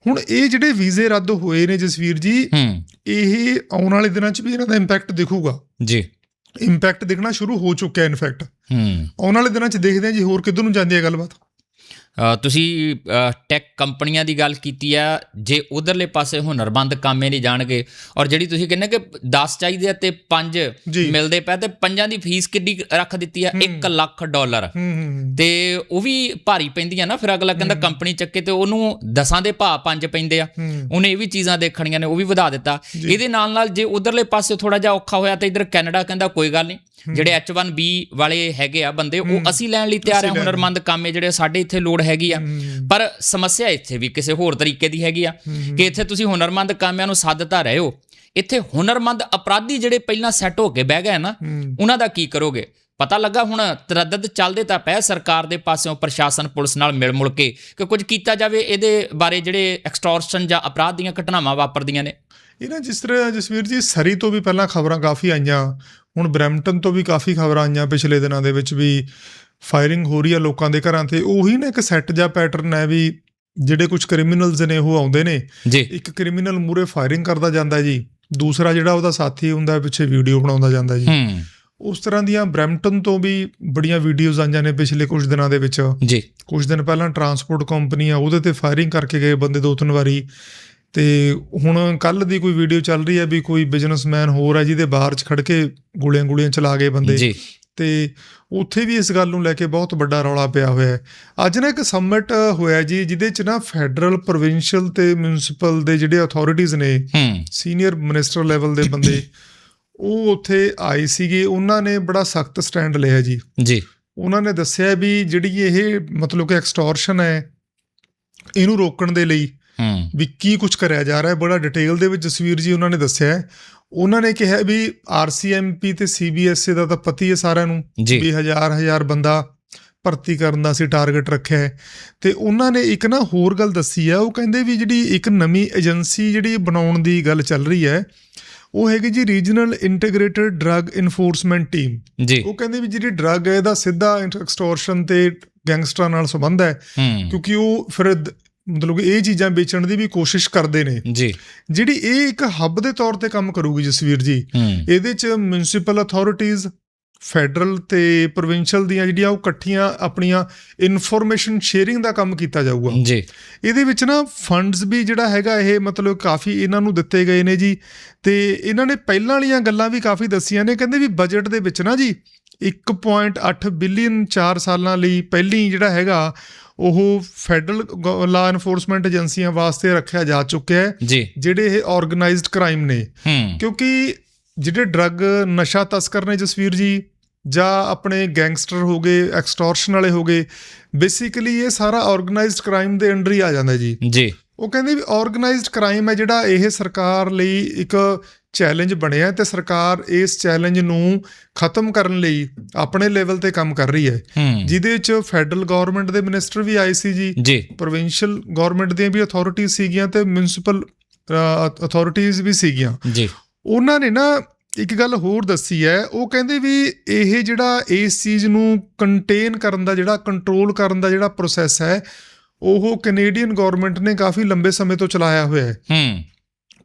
ਹੁਣ ਇਹ ਜਿਹੜੇ ਵੀਜ਼ੇ ਰੱਦ ਹੋਏ ਨੇ ਜਸਵੀਰ ਜੀ ਇਹ ਆਉਣ ਵਾਲੇ ਦਿਨਾਂ 'ਚ ਵੀ ਇਹਨਾਂ ਦਾ ਇੰਪੈਕਟ ਦਿਖੂਗਾ। ਜੀ। ਇੰਪੈਕਟ ਦਿਖਣਾ ਸ਼ੁਰੂ ਹੋ ਚੁੱਕਿਆ ਇਨਫੈਕਟ ਹੂੰ। ਆਉਣ ਵਾਲੇ ਦਿਨਾਂ 'ਚ ਦੇਖਦੇ ਹਾਂ ਜੀ ਹੋਰ ਕਿੱਧਰ ਨੂੰ ਜਾਂਦੀ ਹੈ ਗੱਲਬਾਤ? ਤੁਸੀਂ ਟੈਕ ਕੰਪਨੀਆਂ ਦੀ ਗੱਲ ਕੀਤੀ ਆ ਜੇ ਉਧਰਲੇ ਪਾਸੇ ਹੁਨਰਮੰਦ ਕਾਮੇ ਨਹੀਂ ਜਾਣਗੇ ਔਰ ਜਿਹੜੀ ਤੁਸੀਂ ਕਹਿੰਦੇ ਕਿ 10 ਚਾਹੀਦੇ ਆ ਤੇ 5 ਜੀ। ਮਿਲਦੇ ਪਏ ਤੇ ਪੰਜਾਂ ਦੀ ਫੀਸ ਕਿੰਨੀ ਕੁ ਰੱਖ ਦਿੱਤੀ ਆ? 1 ਲੱਖ ਡਾਲਰ। ਤੇ ਉਹ ਵੀ ਭਾਰੀ ਪੈਂਦੀਆਂ ਨਾ ਫਿਰ ਅਗਲਾ ਕਹਿੰਦਾ ਕੰਪਨੀ ਚੱਕੇ ਤੇ ਉਹਨੂੰ ਦਸਾਂ ਦੇ ਭਾਅ ਪੰਜ ਪੈਂਦੇ ਆ। ਉਹਨੇ ਇਹ ਵੀ ਚੀਜ਼ਾਂ ਦੇਖਣੀਆਂ ਨੇ ਉਹ ਵੀ ਵਧਾ ਦਿੱਤਾ। ਇਹਦੇ ਨਾਲ ਨਾਲ ਜੇ ਉਧਰਲੇ ਪਾਸੇ ਥੋੜਾ ਜਿਹਾ ਔਖਾ ਹੋਇਆ ਤਾਂ ਇਧਰ ਕੈਨੇਡਾ ਕਹਿੰਦਾ ਕੋਈ ਗੱਲ ਨਹੀਂ ਜਿਹੜੇ H1B ਵਾਲੇ ਹੈਗੇ ਆ ਬੰਦੇ ਉਹ ਅਸੀਂ ਲੈਣ ਲਈ ਤਿਆਰ ਆ ਹੁਨਰਮੰਦ ਕਾਮੇ ਜਿਹੜੇ ਸਾਡੇ ਇੱਥੇ ਲੋੜ ਹੈਗੀ ਆ। ਪਰ ਸਮੱਸਿਆ ਇੱਥੇ ਵੀ ਕਿਸੇ ਹੋਰ ਤਰੀਕੇ ਦੀ ਹੈਗੀ ਆ ਕਿ ਇੱਥੇ ਤੁਸੀਂ ਹੁਨਰਮੰਦ ਕਾਮਿਆਂ ਨੂੰ ਸੱਦਤਾ ਰਹੇ ਹੋ। ਇੱਥੇ ਹੁਨਰਮੰਦ ਅਪਰਾਧੀ ਜਿਹੜੇ ਪਹਿਲਾਂ ਸੈੱਟ ਹੋ ਕੇ ਬਹਿ ਗਏ ਨਾ ਉਹਨਾਂ ਦਾ ਕੀ ਕਰੋਗੇ? ਪਤਾ ਲੱਗਾ ਹੁਣ ਤਰੱਦਦ ਚੱਲਦੇ ਤਾਂ ਪਏ ਸਰਕਾਰ ਦੇ ਪਾਸਿਓਂ ਪ੍ਰਸ਼ਾਸਨ ਪੁਲਿਸ ਨਾਲ ਮਿਲ ਮੁਲ ਕੇ ਕਿ ਕੁਝ ਕੀਤਾ ਜਾਵੇ ਇਹਦੇ ਬਾਰੇ ਜਿਹੜੇ ਐਕਸਟੋਰਸ਼ਨ ਜਾਂ ਅਪਰਾਧ ਦੀਆਂ ਘਟਨਾਵਾਂ ਵਾਪਰਦੀਆਂ ਨੇ? ਇਹ ਨਾ ਜਿਸ ਤਰ੍ਹਾਂ ਜਸਵੀਰ ਜੀ ਸਰੀ ਤੋਂ ਵੀ ਪਹਿਲਾਂ ਖਬਰਾਂ ਕਾਫੀ ਆਈਆਂ। ਹੁਣ ਬਰੈਂਪਟਨ ਤੋਂ ਵੀ ਕਾਫੀ ਖਬਰਾਂ ਆਈਆਂ ਪਿਛਲੇ ਦਿਨਾਂ ਦੇ ਵਿੱਚ ਵੀ। ਫਾਇਰਿੰਗ ਹੋ ਰਹੀ ਆ ਲੋਕਾਂ ਦੇ ਘਰਾਂ ਤੇ ਉਹੀ ਨਾ ਇੱਕ ਸੈੱਟ ਜਾਂ ਪੈਟਰਨ ਹੈ ਵੀ ਜਿਹੜੇ ਕੁਝ ਕ੍ਰਿਮੀਨਲਸ ਨੇ ਉਹ ਆਉਂਦੇ ਨੇ। ਇੱਕ ਕ੍ਰਿਮੀਨਲ ਮੂਰੇ ਫਾਇਰਿੰਗ ਕਰਦਾ ਜਾਂਦਾ ਜੀ ਦੂਸਰਾ ਜਿਹੜਾ ਉਹਦਾ ਸਾਥੀ ਹੁੰਦਾ ਪਿੱਛੇ ਵੀਡੀਓ ਬਣਾਉਂਦਾ ਜਾਂਦਾ ਜੀ। ਉਸ ਤਰ੍ਹਾਂ ਦੀਆਂ ਬਰੈਂਪਟਨ ਤੋਂ ਵੀ ਬੜੀਆਂ ਵੀਡੀਓਜ਼ ਆਈਆਂ ਨੇ ਪਿਛਲੇ ਕੁਝ ਦਿਨਾਂ ਦੇ ਵਿੱਚ। ਜੀ। ਕੁਝ ਦਿਨ ਪਹਿਲਾਂ ਟਰਾਂਸਪੋਰਟ ਕੰਪਨੀ ਆ ਉਹਦੇ ਤੇ ਫਾਇਰਿੰਗ ਕਰਕੇ ਗਏ ਬੰਦੇ ਦੋ ਤਿੰਨ ਵਾਰੀ। ਤੇ ਹੁਣ ਕੱਲ ਦੀ ਕੋਈ ਵੀਡੀਓ ਚੱਲ ਰਹੀ ਹੈ ਵੀ ਕੋਈ ਬਿਜ਼ਨਸਮੈਨ ਹੋਰ ਹੈ ਜਿਹਦੇ ਬਾਹਰ 'ਚ ਖੜ ਕੇ ਗੋਲੀਆਂ ਗੋਲੀਆਂ ਚਲਾ ਗਏ ਬੰਦੇ। ਜੀ। ਤੇ ਉੱਥੇ ਵੀ ਇਸ ਗੱਲ ਨੂੰ ਲੈ ਕੇ ਬਹੁਤ ਵੱਡਾ ਰੌਲਾ ਪਿਆ ਹੋਇਆ ਹੈ। ਅੱਜ ਨਾ ਇੱਕ ਸਮਿਟ ਹੋਇਆ ਜੀ ਜਿਹਦੇ 'ਚ ਨਾ ਫੈਡਰਲ ਪ੍ਰੋਵਿੰਸ਼ੀਅਲ ਤੇ ਮਿਊਨਿਸਪਲ ਦੇ ਜਿਹੜੇ ਅਥਾਰਟੀਆਂ ਨੇ ਸੀਨੀਅਰ ਮਿਨਿਸਟਰ ਲੈਵਲ ਦੇ ਬੰਦੇ ਉਹ ਉੱਥੇ ਆਏ ਸੀਗੇ। ਉਹਨਾਂ ਨੇ ਬੜਾ ਸਖਤ ਸਟੈਂਡ ਲਿਆ ਜੀ। ਜੀ। ਉਹਨਾਂ ਨੇ ਦੱਸਿਆ ਵੀ ਜਿਹੜੀ ਇਹ ਮਤਲਬ ਕਿ ਐਕਸਟੋਰਸ਼ਨ ਹੈ ਇਹਨੂੰ ਰੋਕਣ ਦੇ ਲਈ ਵੀ ਕੀ ਕੁਝ ਕਰਿਆ ਜਾ ਰਿਹਾ ਹੈ। ਬੜਾ ਡਿਟੇਲ ਦੇ ਵਿੱਚ ਜਸਵੀਰ ਜੀ ਉਹਨਾਂ ਨੇ ਦੱਸਿਆ ਹੈ। ਉਹਨਾਂ ਨੇ ਕਿਹਾ ਵੀ ਆਰਸੀਐਮਪੀ ਤੇ ਸੀਬੀਐਸਈ ਦਾ ਤਾਂ ਪਤੀ ਹੈ ਸਾਰਿਆਂ ਨੂੰ ਵੀ ਹਜ਼ਾਰ ਹਜ਼ਾਰ ਬੰਦਾ ਭਰਤੀ ਕਰਨ ਦਾ ਅਸੀਂ ਟਾਰਗੇਟ ਰੱਖਿਆ ਹੈ। ਤੇ ਉਹਨਾਂ ਨੇ ਇੱਕ ਨਾ ਹੋਰ ਗੱਲ ਦੱਸੀ ਹੈ ਉਹ ਕਹਿੰਦੇ ਵੀ ਜਿਹੜੀ ਇੱਕ ਨਵੀਂ ਏਜੰਸੀ ਜਿਹੜੀ ਬਣਾਉਣ ਦੀ ਗੱਲ ਚੱਲ ਰਹੀ ਹੈ ਉਹ ਹੈਗੀ ਜੀ regional integrated drug enforcement team ਜੀ। ਉਹ ਕਹਿੰਦੇ ਵੀ ਜਿਹੜੀ ਡਰੱਗ ਹੈ ਇਹਦਾ ਸਿੱਧਾ ਐਕਸਟੋਰਸ਼ਨ ਤੇ ਗੈਂਗਸਟਰਾਂ ਨਾਲ ਸੰਬੰਧ ਹੈ। ਕਿਉਂਕਿ ਉਹ ਫਿਰ ਮਤਲਬ ਇਹ ਚੀਜ਼ਾਂ ਵੇਚਣ ਦੀ ਵੀ ਕੋਸ਼ਿਸ਼ ਕਰਦੇ ਨੇ। ਜੀ। ਜਿਹੜੀ ਇਹ ਇੱਕ ਹੱਬ ਦੇ ਤੌਰ ਤੇ ਕੰਮ ਕਰੂਗੀ ਜਸਵੀਰ ਜੀ ਇਹਦੇ ਚ ਮਿਊਨਿਸਪਲ ਅਥਾਰਟੀਆਂ ਫੈਡਰਲ ਤੇ ਪ੍ਰੋਵਿੰਸ਼ੀਅਲ ਦੀਆਂ ਜਿਹੜੀਆਂ ਉਹ ਇਕੱਠੀਆਂ ਆਪਣੀਆਂ ਇਨਫੋਰਮੇਸ਼ਨ ਸ਼ੇਅਰਿੰਗ ਦਾ ਕੰਮ ਕੀਤਾ ਜਾਊਗਾ। ਜੀ। ਇਹਦੇ ਵਿੱਚ ਨਾ ਫੰਡਸ ਵੀ ਜਿਹੜਾ ਹੈਗਾ ਇਹ ਮਤਲਬ ਕਾਫੀ ਇਹਨਾਂ ਨੂੰ ਦਿੱਤੇ ਗਏ ਨੇ ਜੀ। ਤੇ ਇਹਨਾਂ ਨੇ ਪਹਿਲਾਂ ਵਾਲੀਆਂ ਗੱਲਾਂ ਵੀ ਕਾਫੀ ਦੱਸੀਆਂ ਨੇ ਕਹਿੰਦੇ ਵੀ ਬਜਟ ਦੇ ਵਿੱਚ ਨਾ ਜੀ 1.8 ਬਿਲੀਅਨ 4 ਸਾਲਾਂ ਲਈ ਪਹਿਲੀ ਜਿਹੜਾ ਹੈਗਾ ਉਹ ਫੈਡਰਲ ਲਾ ਐਨਫੋਰਸਮੈਂਟ ਏਜੰਸੀਆਂ ਵਾਸਤੇ ਰੱਖਿਆ ਜਾ ਚੁੱਕਿਆ ਹੈ ਜਿਹੜੇ ਇਹ ਆਰਗੇਨਾਈਜ਼ਡ ਕ੍ਰਾਈਮ ਨੇ। ਕਿਉਂਕਿ ਜਿਹੜੇ ਡਰੱਗ ਨਸ਼ਾ ਤਸਕਰ ਨੇ ਜਸਵੀਰ ਜੀ ਜਾਂ ਆਪਣੇ ਗੈਂਗਸਟਰ ਹੋ ਗਏ ਐਕਸਟੋਰਸ਼ਨ ਵਾਲੇ ਹੋ ਗਏ ਬੇਸਿਕਲੀ ਇਹ ਸਾਰਾ ਆਰਗੇਨਾਈਜ਼ਡ ਕ੍ਰਾਈਮ ਦੇ ਅੰਡਰ ਹੀ ਆ ਜਾਂਦਾ ਜੀ। ਜੀ। ਉਹ ਕਹਿੰਦੇ ਵੀ ਆਰਗੇਨਾਈਜ਼ਡ ਕ੍ਰਾਈਮ ਹੈ ਜਿਹੜਾ ਇਹ ਸਰਕਾਰ ਲਈ ਇੱਕ ਚੈਲੰਜ ਬਣਿਆ ਤੇ ਸਰਕਾਰ ਇਸ ਚੈਲੰਜ ਨੂੰ ਖਤਮ ਕਰਨ ਲਈ ਆਪਣੇ ਲੈਵਲ ਤੇ ਕੰਮ ਕਰ ਰਹੀ ਹੈ। ਜਿਹਦੇ ਵਿੱਚ ਫੈਡਰਲ ਗਵਰਨਮੈਂਟ ਦੇ ਮਿਨਿਸਟਰ ਵੀ ਆਏ ਸੀ ਜੀ। ਜੀ। ਪ੍ਰੋਵਿੰਸ਼ੀਅਲ ਗਵਰਨਮੈਂਟ ਦੀਆਂ ਵੀ ਅਥਾਰਟੀਆਂ ਸੀਗੀਆਂ ਤੇ ਮਿਊਨਿਸਪਲ ਅਥਾਰਟੀਆਂ ਵੀ ਸੀਗੀਆਂ। ਜੀ। ਉਹਨਾਂ ਨੇ ਨਾ ਇੱਕ ਗੱਲ ਹੋਰ ਦੱਸੀ ਹੈ। ਉਹ ਕਹਿੰਦੇ ਵੀ ਇਹ ਜਿਹੜਾ ਇਸ ਚੀਜ਼ ਨੂੰ ਕੰਟੇਨ ਕਰਨ ਦਾ ਜਿਹੜਾ ਕੰਟਰੋਲ ਕਰਨ ਦਾ ਜਿਹੜਾ ਪ੍ਰੋਸੈਸ ਹੈ ਉਹ ਕੈਨੇਡੀਅਨ ਗਵਰਨਮੈਂਟ ਨੇ ਕਾਫੀ ਲੰਬੇ ਸਮੇਂ ਤੋਂ ਚਲਾਇਆ ਹੋਇਆ ਹੈ। ਹੂੰ।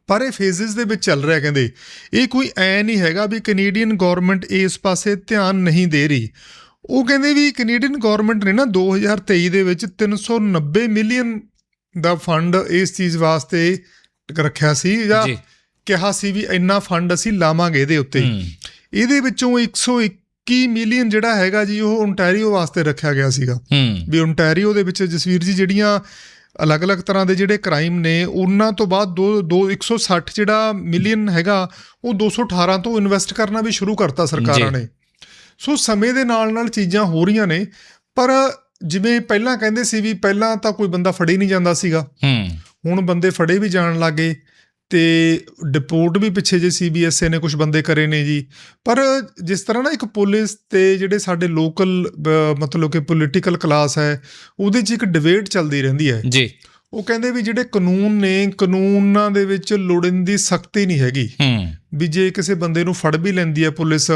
ਪਰ ਇਹ ਫੇਜ਼ਸ ਦੇ ਵਿੱਚ ਚੱਲ ਰਿਹਾ ਕਹਿੰਦੇ ਇਹ ਕੋਈ ਐ ਨਹੀਂ ਹੈਗਾ ਵੀ ਕੈਨੇਡੀਅਨ ਗਵਰਨਮੈਂਟ ਇਸ ਪਾਸੇ ਧਿਆਨ ਨਹੀਂ ਦੇ ਰਹੀ। ਉਹ ਕਹਿੰਦੇ ਵੀ ਕੈਨੇਡੀਅਨ ਗਵਰਨਮੈਂਟ ਨੇ ਨਾ 2023 ਦੇ ਵਿੱਚ 390 ਮਿਲੀਅਨ ਦਾ ਫੰਡ ਇਸ ਚੀਜ਼ ਵਾਸਤੇ ਰੱਖਿਆ ਸੀ ਜਾਂ ਕਿਹਾ ਸੀ ਵੀ ਇੰਨਾ ਫੰਡ ਅਸੀਂ ਲਾਵਾਂਗੇ ਇਹਦੇ ਉੱਤੇ। ਇਹਦੇ ਵਿੱਚੋਂ 121 ਮਿਲੀਅਨ ਜਿਹੜਾ ਹੈਗਾ ਜੀ ਉਹ ਓਨਟਾਰੀਓ ਵਾਸਤੇ ਰੱਖਿਆ ਗਿਆ ਸੀਗਾ। ਵੀ ਓਨਟਾਰੀਓ ਦੇ ਵਿੱਚ ਜਸਵੀਰ ਜੀ ਜਿਹੜੀਆਂ ਅਲੱਗ-ਅਲੱਗ ਤਰ੍ਹਾਂ ਦੇ ਜਿਹੜੇ ਕ੍ਰਾਈਮ ਨੇ ਉਹਨਾਂ ਤੋਂ ਬਾਅਦ ਦੋ ਦੋ 160 ਜਿਹੜਾ ਮਿਲੀਅਨ ਹੈਗਾ ਉਹ 218 ਤੋਂ ਇਨਵੈਸਟ ਕਰਨਾ ਵੀ ਸ਼ੁਰੂ ਕਰਤਾ ਸਰਕਾਰਾਂ। ਨੇ। ਸੋ ਸਮੇਂ ਦੇ ਨਾਲ ਨਾਲ ਚੀਜ਼ਾਂ ਹੋ ਰਹੀਆਂ ਨੇ ਪਰ ਜਿਵੇਂ ਪਹਿਲਾਂ ਕਹਿੰਦੇ ਸੀ ਵੀ ਪਹਿਲਾਂ ਤਾਂ ਕੋਈ ਬੰਦਾ ਫੜੇ ਨਹੀਂ ਜਾਂਦਾ ਸੀਗਾ। ਹੂੰ। ਹੁਣ ਬੰਦੇ ਫੜੇ ਵੀ ਜਾਣ ਲੱਗੇ ਤੇ ਡਿਪੋਰਟ ਵੀ ਪਿੱਛੇ ਜੇ ਸੀਬੀਐਸਏ ਨੇ ਕੁਝ ਬੰਦੇ ਕਰੇ ਨੇ ਜੀ। ਪਰ ਜਿਸ ਤਰ੍ਹਾਂ ਨਾ ਇੱਕ ਪੁਲਿਸ ਤੇ ਜਿਹੜੇ ਸਾਡੇ ਲੋਕਲ ਮਤਲਬ ਕਿ ਪੋਲੀਟੀਕਲ ਕਲਾਸ ਹੈ ਉਹਦੇ 'ਚ ਇੱਕ ਡਿਬੇਟ ਚੱਲਦੀ ਰਹਿੰਦੀ ਹੈ। ਜੀ। ਉਹ ਕਹਿੰਦੇ ਵੀ ਜਿਹੜੇ ਕਾਨੂੰਨ ਨੇ ਕਾਨੂੰਨਾਂ ਦੇ ਵਿੱਚ ਲੋੜੀਂਦੀ ਸਖਤੀ ਨਹੀਂ ਹੈਗੀ। ਹੂੰ। ਵੀ ਜੇ ਕਿਸੇ ਬੰਦੇ ਨੂੰ ਫੜ ਵੀ ਲੈਂਦੀ ਹੈ ਪੁਲਿਸ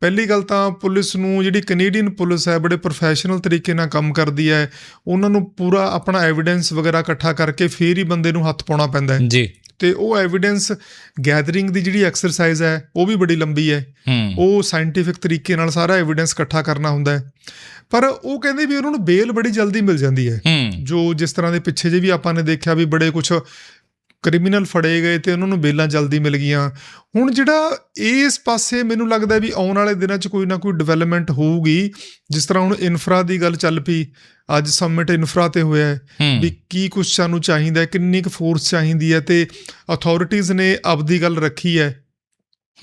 ਪਹਿਲੀ ਗੱਲ ਤਾਂ ਪੁਲਿਸ ਨੂੰ ਜਿਹੜੀ ਕੈਨੇਡੀਅਨ ਪੁਲਿਸ ਹੈ ਬੜੇ ਪ੍ਰੋਫੈਸ਼ਨਲ ਤਰੀਕੇ ਨਾਲ ਕੰਮ ਕਰਦੀ ਹੈ। ਉਹਨਾਂ ਨੂੰ ਪੂਰਾ ਆਪਣਾ ਐਵੀਡੈਂਸ ਵਗੈਰਾ ਇਕੱਠਾ ਕਰਕੇ ਫੇਰ ਹੀ ਬੰਦੇ ਨੂੰ ਹੱਥ ਪਾਉਣਾ ਪੈਂਦਾ ਹੈ। ਜੀ। ਤੇ ਉਹ ਐਵੀਡੈਂਸ ਗੈਦਰਿੰਗ ਦੀ ਜਿਹੜੀ ਐਕਸਰਸਾਈਜ਼ ਹੈ ਉਹ ਵੀ ਬੜੀ ਲੰਬੀ ਹੈ। ਉਹ ਸਾਇੰਟੀਫਿਕ ਤਰੀਕੇ ਨਾਲ ਸਾਰਾ ਐਵੀਡੈਂਸ ਇਕੱਠਾ ਕਰਨਾ ਹੁੰਦਾ ਹੈ। ਪਰ ਉਹ ਕਹਿੰਦੇ ਵੀ ਉਹਨਾਂ ਨੂੰ ਬੇਲ ਬੜੀ ਜਲਦੀ ਮਿਲ ਜਾਂਦੀ ਹੂੰ। ਜੋ ਜਿਸ ਤਰ੍ਹਾਂ ਦੇ ਪਿੱਛੇ ਜੇ ਵੀ ਆਪਾਂ ਨੇ ਦੇਖਿਆ ਵੀ ਬੜੇ ਕੁਝ ਕ੍ਰਿਮੀਨਲ ਫੜੇ ਗਏ ਤੇ ਉਹਨਾਂ ਨੂੰ ਬੇਲਾਂ ਜਲਦੀ ਮਿਲ ਗਈਆਂ। ਹੁਣ ਜਿਹੜਾ ਇਸ ਪਾਸੇ ਮੈਨੂੰ ਲੱਗਦਾ ਵੀ ਆਉਣ ਵਾਲੇ ਦਿਨਾਂ 'ਚ ਕੋਈ ਨਾ ਕੋਈ ਡਿਵੈਲਪਮੈਂਟ ਹੋਊਗੀ ਜਿਸ ਤਰ੍ਹਾਂ ਹੁਣ ਇਨਫਰਾ ਦੀ ਗੱਲ ਚੱਲ ਪਈ ਅੱਜ ਸਮਿਟ ਇਨਫਰਾ ਤੇ ਹੋਇਆ ਹੈ ਵੀ ਕੀ ਕੁਝ ਸਾਨੂੰ ਚਾਹੀਦਾ ਹੈ ਕਿੰਨੀ ਕੁ ਫੋਰਸ ਚਾਹੀਦੀ ਹੈ ਤੇ ਅਥਾਰਟੀਆਂ ਨੇ ਆਪਦੀ ਗੱਲ ਰੱਖੀ ਹੈ।